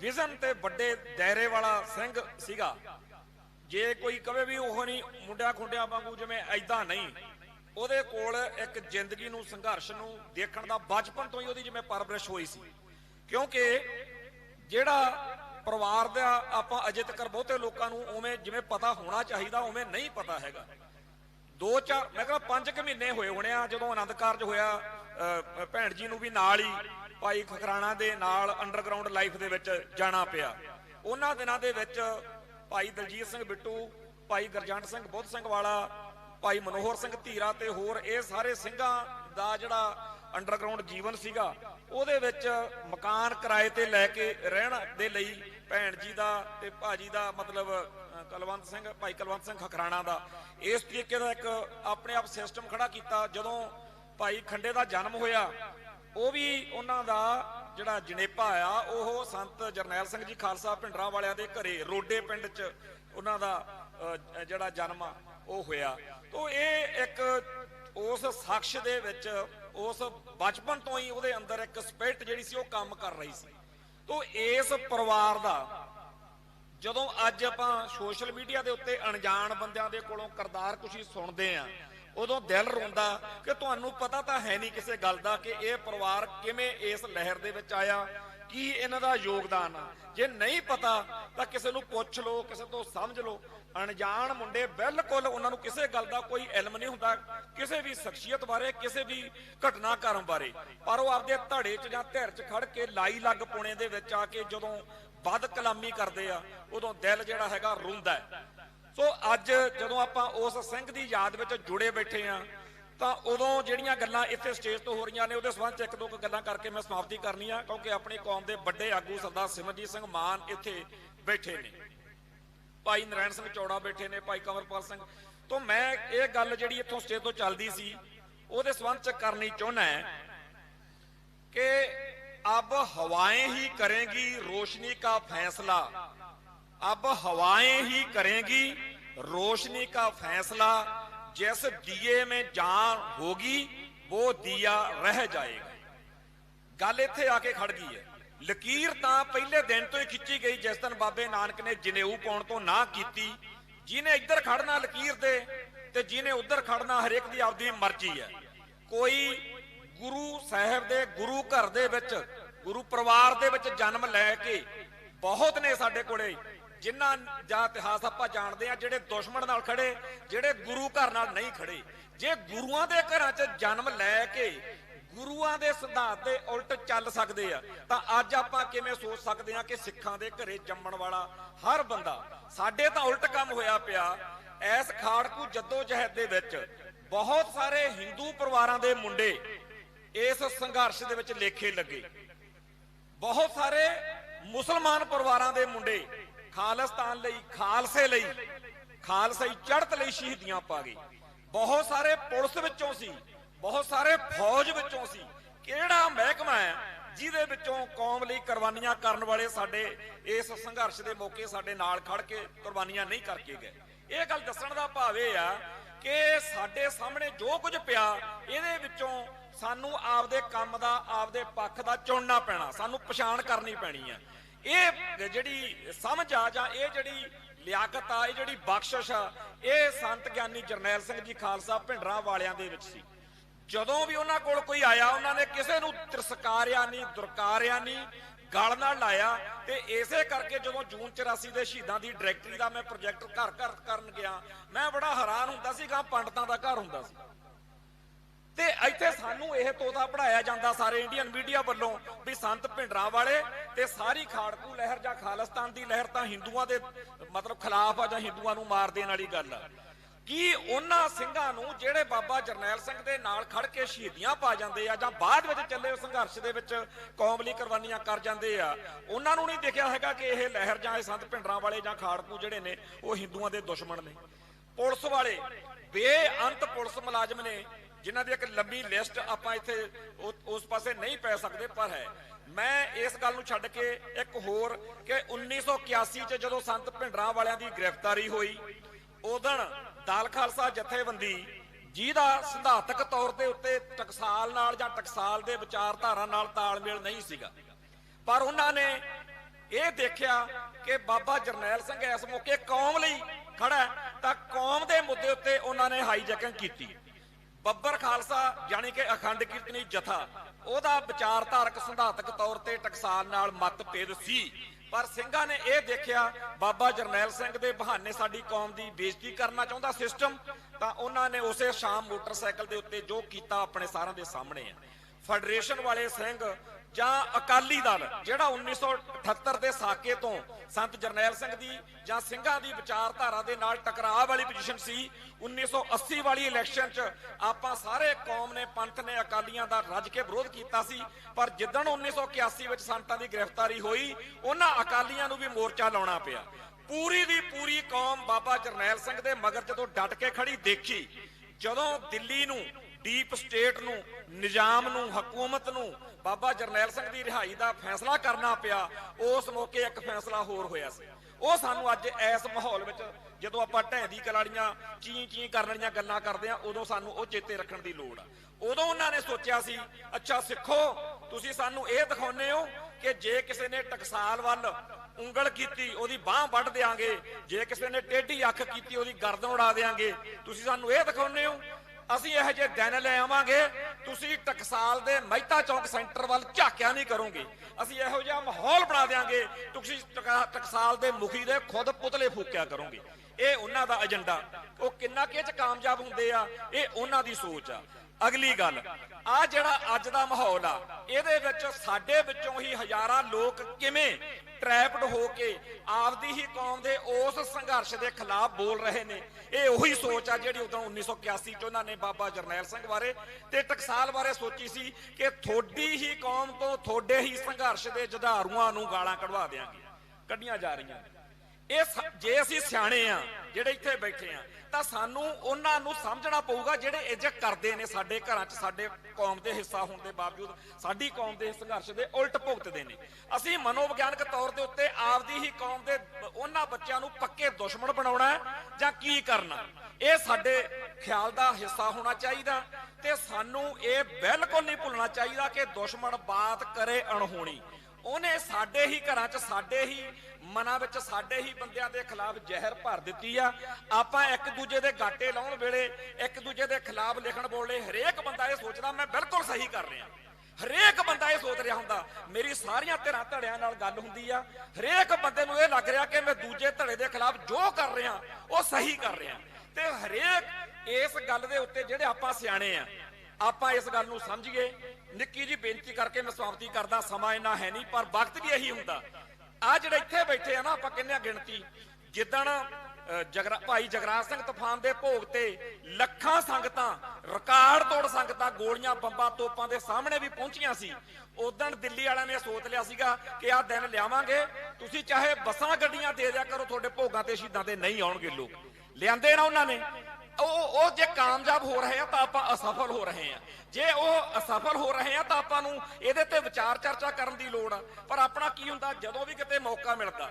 Speaker 3: ਵਿਜ਼ਨ ਤੇ ਵੱਡੇ ਦਾਇਰੇ ਵਾਲਾ ਸਿੰਘ ਸੀਗਾ। ਜੇ ਕੋਈ ਕਵੇ ਵੀ ਉਹ ਨਹੀਂ, ਮੁੰਡਿਆਂ ਖੁੰਡਿਆਂ ਵਾਂਗੂ ਜਿਵੇਂ ਐਦਾਂ ਨਹੀਂ, ਉਹਦੇ ਕੋਲ ਇੱਕ ਜ਼ਿੰਦਗੀ ਨੂੰ ਸੰਘਰਸ਼ ਨੂੰ ਦੇਖਣ ਦਾ ਬਚਪਨ ਤੋਂ ਹੀ ਉਹਦੀ ਜਿਵੇਂ ਪਰਵਰਿਸ਼ ਹੋਈ ਸੀ। ਕਿਉਂਕਿ ਜਿਹੜਾ ਪਰਿਵਾਰ ਦਾ ਆਪਾਂ ਅਜੇ ਤੱਕ ਬਹੁਤੇ ਲੋਕਾਂ ਨੂੰ ਉਵੇਂ ਜਿਵੇਂ ਪਤਾ ਹੋਣਾ ਚਾਹੀਦਾ, ਉਵੇਂ ਨਹੀਂ ਪਤਾ ਹੈਗਾ। ਦੋ ਚਾਰ, ਮੈਂ ਕਹਿੰਦਾ ਪੰਜ ਕੁ ਮਹੀਨੇ ਹੋਏ ਹੋਣੇ ਆ, ਜਦੋਂ ਆਨੰਦ ਕਾਰਜ ਹੋਇਆ ਭੈਣ ਜੀ ਨੂੰ ਵੀ ਨਾਲ ਹੀ, ਭਾਈ ਖਖਰਾਣਾ ਦੇ ਨਾਲ ਅੰਡਰਗਰਾਉਂਡ ਲਾਈਫ ਦੇ ਵਿੱਚ ਜਾਣਾ ਪਿਆ। ਉਹਨਾਂ ਦਿਨਾਂ ਦੇ ਵਿੱਚ ਭਾਈ ਦਲਜੀਤ ਸਿੰਘ ਬਿੱਟੂ, ਭਾਈ ਗਰਜੰਟ ਸਿੰਘ ਬੁੱਧ ਸਿੰਘ ਵਾਲਾ, ਭਾਈ ਮਨੋਹਰ ਸਿੰਘ ਧੀਰਾ ਤੇ ਹੋਰ ਇਹ ਸਾਰੇ ਸਿੰਘਾਂ ਦਾ ਜਿਹੜਾ ਅੰਡਰਗਰਾਉਂਡ ਜੀਵਨ ਸੀਗਾ ਉਹਦੇ ਵਿੱਚ ਮਕਾਨ ਕਿਰਾਏ ਤੇ ਲੈ ਕੇ ਰਹਿਣ ਦੇ ਲਈ ਭੈਣ ਜੀ ਦਾ ਤੇ ਭਾਜੀ ਦਾ ਮਤਲਬ ਅ, ਕੁਲਵੰਤ ਸਿੰਘ ਭਾਈ ਕੁਲਵੰਤ ਸਿੰਘ ਖਖਰਾਣਾ ਦਾ ਇਸ ਤਰੀਕੇ ਦਾ ਇੱਕ ਆਪਣੇ ਆਪ ਸਿਸਟਮ ਖੜਾ ਕੀਤਾ ਜਦੋਂ ਭਾਈ ਖੰਡੇ ਦਾ ਜਨਮ ਹੋਇਆ ਉਹ ਵੀ ਉਹਨਾਂ ਦਾ ਜਿਹੜਾ ਜਣੇਪਾ ਆ ਉਹ ਸੰਤ ਜਰਨੈਲ ਸਿੰਘ ਜੀ ਖਾਲਸਾ ਭਿੰਡਰਾਂ ਵਾਲਿਆਂ ਦੇ ਘਰੇ ਰੋਡੇ ਪਿੰਡ 'ਚ ਉਹਨਾਂ ਦਾ ਜਿਹੜਾ ਜਨਮ ਆ ਉਹ ਹੋਇਆ। ਤੋਂ ਇਹ ਇੱਕ ਉਸ ਸ਼ਖਸ ਦੇ ਵਿੱਚ ਉਸ ਬਚਪਨ ਤੋਂ ਹੀ ਉਹਦੇ ਅੰਦਰ ਇੱਕ ਸਪਿਰਿਟ ਜਿਹੜੀ ਸੀ ਉਹ ਕੰਮ ਕਰ ਰਹੀ ਸੀ। ਤੋਂ ਇਸ ਪਰਿਵਾਰ ਦਾ ਜਦੋਂ ਅੱਜ ਆਪਾਂ ਸੋਸ਼ਲ ਮੀਡੀਆ ਦੇ ਉੱਤੇ ਅਣਜਾਣ ਬੰਦਿਆਂ ਦੇ ਕੋਲੋਂ ਕਰਦਾਰ ਕੁਸ਼ੀ ਸੁਣਦੇ ਆ ਉਦੋਂ ਦਿਲ ਰੋਂਦਾ ਕਿ ਤੁਹਾਨੂੰ ਪਤਾ ਤਾਂ ਹੈ ਨਹੀਂ ਕਿਸੇ ਗੱਲ ਦਾ ਕਿ ਇਹ ਪਰਿਵਾਰ ਕਿਵੇਂ ਇਸ ਲਹਿਰ ਦੇ ਵਿੱਚ ਆਇਆ, ਕੀ ਇਹਨਾਂ ਦਾ ਯੋਗਦਾਨ ਆ। ਜੇ ਨਹੀਂ ਪਤਾ ਤਾਂ ਕਿਸੇ ਨੂੰ ਪੁੱਛ ਲਓ, ਕਿਸੇ ਤੋਂ ਸਮਝ ਲਓ। ਅਣਜਾਣ ਮੁੰਡੇ ਬਿਲਕੁਲ ਉਹਨਾਂ ਨੂੰ ਕਿਸੇ ਗੱਲ ਦਾ ਕੋਈ ਇਲਮ ਨਹੀਂ ਹੁੰਦਾ, ਕਿਸੇ ਵੀ ਸ਼ਖਸੀਅਤ ਬਾਰੇ, ਕਿਸੇ ਵੀ ਘਟਨਾਕ੍ਰਮ ਬਾਰੇ। ਪਰ ਉਹ ਆਪਦੇ ਧੜੇ 'ਚ ਜਾਂ ਧਿਰ 'ਚ ਖੜ ਕੇ ਲਾਈ ਲੱਗ ਪੁਣੇ ਦੇ ਵਿੱਚ ਆ ਕੇ ਜਦੋਂ ਵੱਧ ਕਲਾਮੀ ਕਰਦੇ ਆ, ਉਦੋਂ ਦਿਲ ਜਿਹੜਾ ਹੈਗਾ ਰੋਂਦਾ ਹੈ। ਸੋ ਅੱਜ ਜਦੋਂ ਆਪਾਂ ਉਸ ਸਿੰਘ ਦੀ ਯਾਦ ਵਿੱਚ ਜੁੜੇ ਬੈਠੇ ਆ, ਤਾਂ ਉਦੋਂ ਜਿਹੜੀਆਂ ਗੱਲਾਂ ਇੱਥੇ ਸਟੇਜ ਤੋਂ ਹੋ ਰਹੀਆਂ ਨੇ, ਉਹਦੇ ਸੰਬੰਧ ਚ ਇੱਕ ਦੋ ਕੁ ਗੱਲਾਂ ਕਰਕੇ ਮੈਂ ਸਮਾਪਤੀ ਕਰਨੀ ਆ, ਕਿਉਂਕਿ ਆਪਣੀ ਕੌਮ ਦੇ ਵੱਡੇ ਆਗੂ ਸਰਦਾਰ ਸਿਮਰਜੀਤ ਸਿੰਘ ਮਾਨ ਇੱਥੇ ਬੈਠੇ ਨੇ। ਭਾਈ ਨਰੈਣ ਸਿੰਘ ਚੌੜਾ ਬੈਠੇ ਨੇ ਭਾਈ ਕਮਰਪਾਲ ਸਿੰਘ ਤੋਂ ਮੈਂ ਇਹ ਗੱਲ ਜਿਹੜੀ ਇੱਥੋਂ ਸਟੇਜ ਤੋਂ ਚੱਲਦੀ ਸੀ ਉਹਦੇ ਸੰਬੰਧ ਚ ਕਰਨੀ ਚਾਹੁੰਦਾ ਹੈ कि अब हवाएं ही करेंगी रोशनी का फैसला अब हवाएं ही करेंगी रोशनी का फैसला जिस दिए में जान होगी वो दिया रह जाएगा ਗੱਲ ਇੱਥੇ ਆ ਕੇ ਖੜ ਗਈ ਹੈ ਲਕੀਰ ਤਾਂ ਪਹਿਲੇ ਦਿਨ ਤੋਂ ਹੀ ਖਿੱਚੀ ਗਈ ਜਿਸ ਦਿਨ ਬਾਬੇ ਨਾਨਕ ਨੇ ਜਨੇਊ ਪਾਉਣ ਤੋਂ ਨਾ ਕੀਤੀ ਜਿਹਨੇ ਇੱਧਰ ਖੜਨਾ ਲਕੀਰ ਦੇ ਤੇ ਜਿਹਨੇ ਉੱਧਰ ਖੜਨਾ ਹਰੇਕ ਦੀ ਆਪਦੀ ਮਰਜ਼ੀ ਹੈ। ਕੋਈ ਗੁਰੂ ਸਾਹਿਬ ਦੇ, ਗੁਰੂ ਘਰ ਦੇ ਵਿੱਚ, ਗੁਰੂ ਪਰਿਵਾਰ ਦੇ ਵਿੱਚ ਜਨਮ ਲੈ ਕੇ ਬਹੁਤ ਨੇ ਸਾਡੇ ਕੋਲੇ, ਜਿਨ੍ਹਾਂ ਦਾ ਇਤਿਹਾਸ ਆਪਾਂ ਜਾਣਦੇ ਆ ਜਿਹੜੇ ਦੁਸ਼ਮਣ ਨਾਲ ਖੜੇ, ਜਿਹੜੇ ਗੁਰੂ ਘਰ ਨਾਲ ਨਹੀਂ ਖੜੇ। ਜੇ ਗੁਰੂਆਂ ਦੇ ਘਰਾਂ 'ਚ ਜਨਮ ਲੈ ਕੇ ਗੁਰੂਆਂ ਦੇ ਸਿਧਾਂਤ ਦੇ ਉਲਟ ਚੱਲ ਸਕਦੇ ਆ। ਤਾਂ ਅੱਜ ਆਪਾਂ ਕਿਵੇਂ ਸੋਚ ਸਕਦੇ ਆ ਕਿ ਸਿੱਖਾਂ ਦੇ ਘਰੇ ਜੰਮਣ ਵਾਲਾ ਹਰ ਬੰਦਾ, ਸਾਡੇ ਤਾਂ ਉਲਟ ਕੰਮ ਹੋਇਆ ਪਿਆ। ਐਸ ਖਾੜਕੂ ਜੱਦੋ ਜਹਿਦ ਦੇ ਵਿੱਚ ਬਹੁਤ ਸਾਰੇ ਹਿੰਦੂ ਪਰਿਵਾਰਾਂ ਦੇ ਮੁੰਡੇ ਇਸ ਸੰਘਰਸ਼ ਦੇ ਵਿੱਚ ਲੇਖੇ ਲੱਗੇ। ਬਹੁਤ ਸਾਰੇ ਮੁਸਲਮਾਨ ਪਰਿਵਾਰਾਂ ਦੇ ਮੁੰਡੇ ਖਾਲਿਸਤਾਨ ਲਈ, ਖਾਲਸੇ ਲਈ, ਖਾਲਸਾਈ ਚੜ੍ਹਤ ਲਈ ਸ਼ਹੀਦੀਆਂ ਪਾ ਗਏ। ਬਹੁਤ ਸਾਰੇ ਪੁਲਿਸ ਵਿੱਚੋਂ ਸੀ। ਬਹੁਤ ਸਾਰੇ ਫੌਜ ਵਿੱਚੋਂ ਸੀ। ਕਿਹੜਾ ਮਹਿਕਮਾ ਹੈ ਜਿਹਦੇ ਵਿੱਚੋਂ ਕੌਮ ਲਈ ਕੁਰਬਾਨੀਆਂ ਕਰਨ ਵਾਲੇ ਸਾਡੇ ਇਸ ਸੰਘਰਸ਼ ਦੇ ਮੌਕੇ ਸਾਡੇ ਨਾਲ ਖੜ ਕੇ ਕੁਰਬਾਨੀਆਂ ਨਹੀਂ ਕਰਕੇ ਗਏ। ਇਹ ਗੱਲ ਦੱਸਣ ਦਾ ਭਾਵ ਇਹ ਆ ਕਿ ਸਾਡੇ ਸਾਹਮਣੇ ਜੋ ਕੁਝ ਪਿਆ, ਇਹਦੇ ਵਿੱਚੋਂ ਸਾਨੂੰ ਆਪਦੇ ਕੰਮ ਦਾ, ਆਪਦੇ ਪੱਖ ਦਾ ਚੁਣਨਾ ਪੈਣਾ, ਸਾਨੂੰ ਪਛਾਣ ਕਰਨੀ ਪੈਣੀ ਆ। ਇਹ ਜਿਹੜੀ ਸਮਝ ਆ ਜਾਂ ਇਹ ਜਿਹੜੀ ਲਿਆਕਤ ਆ, ਇਹ ਜਿਹੜੀ ਬਖਸ਼ਿਸ਼ ਆ, ਇਹ ਸੰਤ ਗਿਆਨੀ ਜਰਨੈਲ ਸਿੰਘ ਜੀ ਖਾਲਸਾ ਭਿੰਡਰਾਂ ਵਾਲਿਆਂ ਦੇ ਵਿੱਚ ਸੀ। ਜਦੋਂ ਵੀ ਉਹਨਾਂ ਕੋਲ ਕੋਈ ਆਇਆ, ਉਹਨਾਂ ਨੇ ਕਿਸੇ ਨੂੰ ਤਿਰਸਕਾਰਿਆ ਨਹੀਂ, ਦੁਰਕਾਰਿਆ ਨਹੀਂ, ਗਲ ਨਾਲ ਲਾਇਆ ਤੇ ਇਸੇ ਕਰਕੇ ਜਦੋਂ ਜੂਨ 84 ਦੇ ਸ਼ਹੀਦਾਂ ਦੀ ਡਾਇਰੈਕਟਰੀ ਦਾ ਮੈਂ ਪ੍ਰੋਜੈਕਟ ਘਰ ਘਰ ਕਰਨ ਗਿਆ, ਮੈਂ ਬੜਾ ਹੈਰਾਨ ਹੁੰਦਾ ਸੀ ਗਾ ਪੰਡਤਾਂ ਦਾ ਘਰ ਹੁੰਦਾ ਸੀ। ਤੇ ਇੱਥੇ ਸਾਨੂੰ ਇਹ ਤੋਤਾ ਪੜਾਇਆ ਜਾਂਦਾ ਸਾਰੇ ਇੰਡੀਅਨ ਮੀਡੀਆ ਵੱਲੋਂ ਵੀ ਸੰਤ ਭਿੰਡਰਾਂ ਵਾਲੇ ਤੇ ਸਾਰੀ ਖਾੜਕੂ ਲਹਿਰ ਜਾਂ ਖਾਲਿਸਤਾਨ ਦੀ ਲਹਿਰ ਤਾਂ ਹਿੰਦੂਆਂ ਦੇ ਮਤਲਬ ਖਿਲਾਫ ਆ ਜਾਂ ਹਿੰਦੂਆਂ ਨੂੰ ਮਾਰ ਦੇਣ ਵਾਲੀ ਗੱਲ ਆ। ਕੀ ਉਹਨਾਂ ਸਿੰਘਾਂ ਨੂੰ ਜਿਹੜੇ ਬਾਬਾ ਜਰਨੈਲ ਸਿੰਘ ਦੇ ਨਾਲ ਖੜ ਕੇ ਸ਼ਹੀਦੀਆਂ ਪਾ ਜਾਂਦੇ ਆ ਜਾਂ ਬਾਅਦ ਵਿੱਚ ਚੱਲੇ ਸੰਘਰਸ਼ ਦੇ ਵਿੱਚ ਕੌਮ ਲਈ ਕੁਰਬਾਨੀਆਂ ਕਰ ਜਾਂਦੇ ਆ? ਉਹਨਾਂ ਨੂੰ ਨਹੀਂ ਦੇਖਿਆ ਹੈਗਾ ਕਿ ਇਹ ਲਹਿਰ ਜਾਂ ਇਹ ਸੰਤ ਭਿੰਡਰਾਂ ਵਾਲੇ ਜਾਂ ਖਾੜਕੂ ਜਿਹੜੇ ਨੇ, ਉਹ ਹਿੰਦੂਆਂ ਦੇ ਦੁਸ਼ਮਣ ਨੇ। ਪੁਲਿਸ ਵਾਲੇ, ਬੇਅੰਤ ਪੁਲਿਸ ਮੁਲਾਜ਼ਮ ਨੇ, ਜਿਨ੍ਹਾਂ ਦੀ ਇੱਕ ਲੰਬੀ ਲਿਸਟ ਆਪਾਂ ਇੱਥੇ ਉਸ ਪਾਸੇ ਨਹੀਂ ਪੈ ਸਕਦੇ, ਪਰ ਹੈ। ਮੈਂ ਇਸ ਗੱਲ ਨੂੰ ਛੱਡ ਕੇ ਇੱਕ ਹੋਰ ਕਿ 1981 ਚ ਜਦੋਂ ਸੰਤ ਭਿੰਡਰਾਂ ਵਾਲਿਆਂ ਦੀ ਗ੍ਰਿਫਤਾਰੀ ਹੋਈ ਉਦੋਂ ਦਾਲ ਖਾਲਸਾ ਜਥੇਬੰਦੀ ਜਿਹਦਾ ਸਿਧਾਂਤਕ ਤੌਰ ਦੇ ਉੱਤੇ ਟਕਸਾਲ ਨਾਲ ਜਾਂ ਟਕਸਾਲ ਦੇ ਵਿਚਾਰਧਾਰਾ ਨਾਲ ਤਾਲਮੇਲ ਨਹੀਂ ਸੀਗਾ। ਪਰ ਉਹਨਾਂ ਨੇ ਇਹ ਦੇਖਿਆ ਕਿ ਬਾਬਾ ਜਰਨੈਲ ਸਿੰਘ ਇਸ ਮੌਕੇ ਕੌਮ ਲਈ ਖੜਾ ਤਾਂ ਕੌਮ ਦੇ ਮੁੱਦੇ ਉੱਤੇ ਉਹਨਾਂ ਨੇ ਹਾਈਜੈਕਿੰਗ ਕੀਤੀ। ਬੱਬਰ ਖਾਲਸਾ ਯਾਨੀ ਕਿ ਅਖੰਡ ਕੀਰਤਨੀ ਜਥਾ, ਉਹਦਾ ਵਿਚਾਰਧਾਰਕ ਸਿਧਾਂਤਕ ਤੌਰ ਤੇ ਟਕਸਾਲ ਨਾਲ ਮਤਭੇਦ ਸੀ। ਪਰ ਸਿੰਘਾਂ ਨੇ ਇਹ ਦੇਖਿਆ, ਬਾਬਾ ਜਰਨੈਲ ਸਿੰਘ ਦੇ ਬਹਾਨੇ ਸਾਡੀ ਕੌਮ ਦੀ ਬੇਇੱਜ਼ਤੀ ਕਰਨਾ ਚਾਹੁੰਦਾ ਸਿਸਟਮ, ਤਾਂ ਉਹਨਾਂ ਨੇ ਉਸੇ ਸ਼ਾਮ ਮੋਟਰਸਾਈਕਲ ਦੇ ਉੱਤੇ ਜੋ ਕੀਤਾ ਆਪਣੇ ਸਾਰਿਆਂ ਦੇ ਸਾਹਮਣੇ ਆ ਫੈਡਰੇਸ਼ਨ ਵਾਲੇ ਸਿੰਘ ਜਾਂ ਅਕਾਲੀ ਦਲ, ਜਿਹੜਾ 1978 ਦੇ ਸਾਕੇ ਤੋਂ ਸੰਤ ਜਰਨੈਲ ਸਿੰਘ ਦੀ ਜਾਂ ਸਿੰਘਾਂ ਦੀ ਵਿਚਾਰਧਾਰਾ ਦੇ ਨਾਲ ਟਕਰਾਅ ਵਾਲੀ ਪੋਜੀਸ਼ਨ ਸੀ 1980 ਵਾਲੀ ਇਲੈਕਸ਼ਨ 'ਚ ਆਪਾਂ ਸਾਰੇ ਕੌਮ ਨੇ, ਪੰਥ ਨੇ, ਅਕਾਲੀਆਂ ਦਾ ਰੱਜ ਕੇ ਵਿਰੋਧ ਕੀਤਾ ਸੀ, ਪਰ ਜਿੱਦਣ 1981 ਵਿੱਚ ਸੰਤਾਂ ਦੀ ਗ੍ਰਿਫਤਾਰੀ ਹੋਈ, ਉਹਨਾਂ ਅਕਾਲੀਆਂ ਨੂੰ ਵੀ ਮੋਰਚਾ ਲਾਉਣਾ ਪਿਆ। ਪੂਰੀ ਦੀ ਪੂਰੀ ਕੌਮ ਬਾਬਾ ਜਰਨੈਲ ਸਿੰਘ ਦੇ ਮਗਰ ਜਦੋਂ ਡਟ ਕੇ ਖੜੀ ਦੇਖੀ, ਜਦੋਂ ਦਿੱਲੀ ਨੂੰ ਡੀਪ ਸਟੇਟ ਨੂੰ, ਨਿਜ਼ਾਮ ਨੂੰ, ਹਕੂਮਤ ਨੂੰ, ਬਾਬਾ ਜਰਨੈਲ ਸਿੰਘ ਦੀ ਰਿਹਾਈ ਦਾ ਫੈਸਲਾ ਕਰਨਾ ਪਿਆ, ਉਸ ਮੌਕੇ ਇੱਕ ਫੈਸਲਾ ਹੋਰ ਹੋਇਆ ਸੀ। ਉਹ ਸਾਨੂੰ ਅੱਜ ਇਸ ਮਾਹੌਲ ਵਿੱਚ ਜਦੋਂ ਆਪਾਂ ਢੈਂਦੀ ਕਲਾੜੀਆਂ, ਚੀਂ ਚੀਂ ਕਰਨ ਵਾਲੀਆਂ ਗੱਲਾਂ ਕਰਦੇ ਆ ਉਦੋਂ ਸਾਨੂੰ ਉਹ ਚੇਤੇ ਰੱਖਣ ਦੀ ਲੋੜ ਆ। ਉਦੋਂ ਉਹਨਾਂ ਨੇ ਸੋਚਿਆ ਸੀ, ਅੱਛਾ ਸਿੱਖੋ, ਤੁਸੀਂ ਸਾਨੂੰ ਇਹ ਦਿਖਾਉਂਦੇ ਹੋ ਕਿ ਜੇ ਕਿਸੇ ਨੇ ਟਕਸਾਲ ਵੱਲ ਉਂਗਲ ਕੀਤੀ, ਉਹਦੀ ਬਾਹ ਵੱਢ ਦੇਾਂਗੇ ਜੇ ਕਿਸੇ ਨੇ ਟੇਢੀ ਅੱਖ ਕੀਤੀ, ਉਹਦੀ ਗਰਦਨ ਉਡਾ ਦੇਾਂਗੇ ਤੁਸੀਂ ਸਾਨੂੰ ਇਹ ਦਿਖਾਉਂਦੇ ਹੋ ਅਸੀਂ ਇਹੋ ਜਿਹੇ ਦਿਨ ਲੈ ਆਵਾਂਗੇ, ਤੁਸੀਂ ਟਕਸਾਲ ਦੇ ਮਹਿਤਾ ਚੌਕ ਸੈਂਟਰ ਵੱਲ ਝਾਕਿਆ ਨਹੀਂ ਕਰੋਗੇ। ਅਸੀਂ ਇਹੋ ਜਿਹਾ ਮਾਹੌਲ ਬਣਾ ਦੇਾਂਗੇ ਤੁਸੀਂ ਟਕਾ- ਟਕਸਾਲ ਦੇ ਮੁਖੀ ਦੇ ਖੁਦ ਪੁਤਲੇ ਫੂਕਿਆ ਕਰੋਗੇ। ਇਹ ਉਹਨਾਂ ਦਾ ਏਜੰਡਾ ਉਹ ਕਿੰਨਾ ਕਿ ਚ ਕਾਮਯਾਬ ਹੁੰਦੇ ਆ, ਇਹ ਉਹਨਾਂ ਦੀ ਸੋਚ ਆ। ਅਗਲੀ ਗੱਲ, ਆ ਜਿਹੜਾ ਅੱਜ ਦਾ ਮਾਹੌਲ ਆ, ਇਹਦੇ ਵਿੱਚ ਸਾਡੇ ਵਿੱਚੋਂ ਹੀ ਹਜ਼ਾਰਾਂ ਲੋਕ ਕਿਵੇਂ ਟ੍ਰੈਪਡ ਹੋ ਕੇ ਆਪਦੀ ਹੀ ਕੌਮ ਦੇ ਉਸ ਸੰਘਰਸ਼ ਦੇ ਖਿਲਾਫ ਬੋਲ ਰਹੇ ਨੇ, ਇਹ ਉਹੀ ਸੋਚ ਆ ਜਿਹੜੀ ਉਦੋਂ 1981 ਚ ਉਹਨਾਂ ਨੇ ਬਾਬਾ ਜਰਨੈਲ ਸਿੰਘ ਬਾਰੇ ਤੇ ਟਕਸਾਲ ਬਾਰੇ ਸੋਚੀ ਸੀ ਕਿ ਥੋੜੀ ਹੀ ਕੌਮ ਤੋਂ ਥੋੜੇ ਹੀ ਸੰਘਰਸ਼ ਦੇ ਜਧਾਰੂਆਂ ਨੂੰ ਗਾਲਾਂ ਕਢਵਾ ਦੇਾਂਗੇ ਕੱਢੀਆਂ ਜਾ ਰਹੀਆਂ ਇਹ ਜੇ ਅਸੀਂ ਸਿਆਣੇ ਆ, ਜਿਹੜੇ ਇੱਥੇ ਬੈਠੇ ਆ ਤਾਂ ਸਾਨੂੰ ਉਹਨਾਂ ਨੂੰ ਸਮਝਣਾ ਪਊਗਾ ਜਿਹੜੇ ਇੱਜ਼ਤ ਕਰਦੇ ਨੇ ਸਾਡੇ ਘਰਾਂ 'ਚ, ਸਾਡੇ ਕੌਮ ਦੇ ਹਿੱਸਾ ਹੋਣ ਦੇ ਬਾਵਜੂਦ, ਸਾਡੀ ਕੌਮ ਦੇ ਸੰਘਰਸ਼ ਦੇ ਉਲਟ ਭੁਗਤਦੇ ਨੇ। ਅਸੀਂ ਮਨੋਵਿਗਿਆਨਕ ਤੌਰ ਦੇ ਉੱਤੇ ਆਪਦੀ ਹੀ ਕੌਮ ਦੇ ਉਹਨਾਂ ਬੱਚਿਆਂ ਨੂੰ ਪੱਕੇ ਦੁਸ਼ਮਣ ਬਣਾਉਣਾ ਜਾਂ ਕੀ ਕਰਨਾ? ਇਹ ਸਾਡੇ ਖਿਆਲ ਦਾ ਹਿੱਸਾ ਹੋਣਾ ਚਾਹੀਦਾ ਤੇ ਸਾਨੂੰ ਇਹ ਬਿਲਕੁਲ ਨਹੀਂ ਭੁੱਲਣਾ ਚਾਹੀਦਾ ਕਿ ਦੁਸ਼ਮਣ ਬਾਤ ਕਰੇ ਅਣਹੋਣੀ। ਉਹਨੇ ਸਾਡੇ ਹੀ ਘਰਾਂ 'ਚ, ਸਾਡੇ ਹੀ ਮਨਾਂ ਵਿੱਚ, ਸਾਡੇ ਹੀ ਬੰਦਿਆਂ ਦੇ ਖਿਲਾਫ ਜ਼ਹਿਰ ਭਰ ਦਿੱਤੀ ਆ। ਆਪਾਂ ਇੱਕ ਦੂਜੇ ਦੇ ਗਾਟੇ ਲਾਉਣ ਵੇਲੇ, ਇੱਕ ਦੂਜੇ ਦੇ ਖਿਲਾਫ ਲਿਖਣ ਬੋਲੇ, ਹਰੇਕ ਬੰਦਾ ਇਹ ਸੋਚਦਾ, ਮੈਂ ਬਿਲਕੁਲ ਸਹੀ ਕਰ ਰਿਹਾ ਹਰੇਕ ਬੰਦਾ ਇਹ ਸੋਚ ਰਿਹਾ ਹੁੰਦਾ, ਮੇਰੀ ਸਾਰੀਆਂ ਧਿਰਾਂ ਧੜਿਆਂ ਨਾਲ ਗੱਲ ਹੁੰਦੀ ਆ। ਹਰੇਕ ਬੰਦੇ ਨੂੰ ਇਹ ਲੱਗ ਰਿਹਾ ਕਿ ਮੈਂ ਦੂਜੇ ਧੜੇ ਦੇ ਖਿਲਾਫ ਜੋ ਕਰ ਰਿਹਾ, ਉਹ ਸਹੀ ਕਰ ਰਿਹਾ। ਤੇ ਹਰੇਕ ਇਸ ਗੱਲ ਦੇ ਉੱਤੇ ਜਿਹੜੇ ਆਪਾਂ ਸਿਆਣੇ ਆ, ਆਪਾਂ ਇਸ ਗੱਲ ਨੂੰ ਸਮਝੀਏ ਨਿੱਕੀ ਜੀ ਬੇਨਤੀ ਕਰਕੇ ਮੈਂ ਸਮਾਪਤੀ ਕਰਦਾ, ਸਮਾਂ ਇੰਨਾ ਹੈ ਨਹੀਂ, ਪਰ ਵਕਤ ਵੀ ਇਹੀ ਹੁੰਦਾ। ਆ ਜਿਹੜੇ ਇੱਥੇ ਬੈਠੇ ਆ ਨਾ, ਆਪਾਂ ਕਿੰਨੇ ਗਿਣਤੀ, ਜਿੱਦਣ ਜਗਰਾ, ਭਾਈ ਜਗਰਾਜ ਸਿੰਘ ਤੂਫਾਨ ਦੇ ਭੋਗ ਤੇ ਲੱਖਾਂ ਸੰਗਤਾਂ, ਰਿਕਾਰਡ ਤੋੜ ਸੰਗਤਾਂ ਗੋਲੀਆਂ, ਬੰਬਾਂ, ਤੋਪਾਂ ਦੇ ਸਾਹਮਣੇ ਵੀ ਪਹੁੰਚੀਆਂ ਸੀ, ਉਦੋਂ ਦਿੱਲੀ ਵਾਲਿਆਂ ਨੇ ਸੋਚ ਲਿਆ ਸੀਗਾ ਕਿ ਆਹ ਦਿਨ ਲਿਆਵਾਂਗੇ। ਤੁਸੀਂ ਚਾਹੇ ਬੱਸਾਂ, ਗੱਡੀਆਂ ਦੇ ਦਿਆ ਕਰੋ, ਤੁਹਾਡੇ ਭੋਗਾਂ ਤੇ ਸ਼ਹੀਦਾਂ ਤੇ ਨਹੀਂ ਆਉਣਗੇ ਲੋਕ। ਲਿਆਂਦੇ ਨਾ ਉਹਨਾਂ ਨੇ। ਉਹ ਉਹ ਜੇ ਕਾਮਯਾਬ ਹੋ ਰਹੇ ਆ ਤਾਂ ਆਪਾਂ ਅਸਫਲ ਹੋ ਰਹੇ ਆ। ਜੇ ਉਹ ਅਸਫਲ ਹੋ ਰਹੇ ਆ ਤਾਂ ਆਪਾਂ ਨੂੰ ਇਹਦੇ ਤੇ ਵਿਚਾਰ ਚਰਚਾ ਕਰਨ ਦੀ ਲੋੜ ਆ। ਪਰ ਆਪਣਾ ਕੀ ਹੁੰਦਾ, ਜਦੋਂ ਵੀ ਕਿਤੇ ਮੌਕਾ ਮਿਲਦਾ,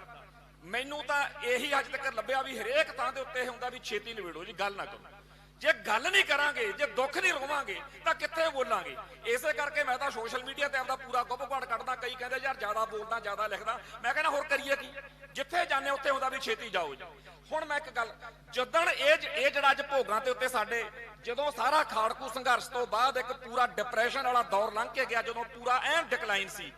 Speaker 3: ਮੈਨੂੰ ਤਾਂ ਇਹੀ ਅੱਜ ਤੱਕ ਲੱਭਿਆ ਵੀ ਹਰੇਕ ਥਾਂ ਦੇ ਉੱਤੇ ਇਹ ਹੁੰਦਾ ਵੀ ਛੇਤੀ ਨਿਬੇੜੋ ਜੀ, ਗੱਲ ਨਾ ਕਰੋ। ਜੇ ਗੱਲ ਨਹੀਂ ਕਰਾਂਗੇ, ਜੇ ਦੁੱਖ ਨਹੀਂ ਰੋਵਾਂਗੇ, ਤਾਂ ਕਿੱਥੇ ਬੋਲਾਂਗੇ? ਇਸੇ ਕਰਕੇ ਮੈਂ ਤਾਂ ਸੋਸ਼ਲ ਮੀਡੀਆ ਤੇ ਆਪਦਾ ਪੂਰਾ ਗੁੱਪ ਘਾੜ ਕੱਢਦਾ, ਕਈ ਕਹਿੰਦੇ ਯਾਰ ਜ਼ਿਆਦਾ ਬੋਲਦਾ, ਜ਼ਿਆਦਾ ਲਿਖਦਾ। ਮੈਂ ਕਹਿੰਦਾ, ਹੋਰ ਕਰੀਏ ਕੀ? ਜਿੱਥੇ ਜਾਂਦੇ ਉੱਥੇ ਹੁੰਦਾ ਵੀ ਛੇਤੀ ਜਾਓ ਜੀ। ਹੁਣ ਮੈਂ ਇੱਕ ਗੱਲ ਜਦਣ ਇਹ ਇਹ ਜਿਹੜਾ ਅੱਜ ਭੋਗਾਂ ਤੇ ਉੱਤੇ ਸਾਡੇ, ਜਦੋਂ ਸਾਰਾ ਖਾੜਕੂ ਸੰਘਰਸ਼ ਤੋਂ ਬਾਅਦ ਇੱਕ ਪੂਰਾ ਡਿਪਰੈਸ਼ਨ ਵਾਲਾ ਦੌਰ ਲੰਘ ਕੇ ਗਿਆ, ਜਦੋਂ ਪੂਰਾ ਐਨ ਡਿਕਲਾਈਨ ਸੀ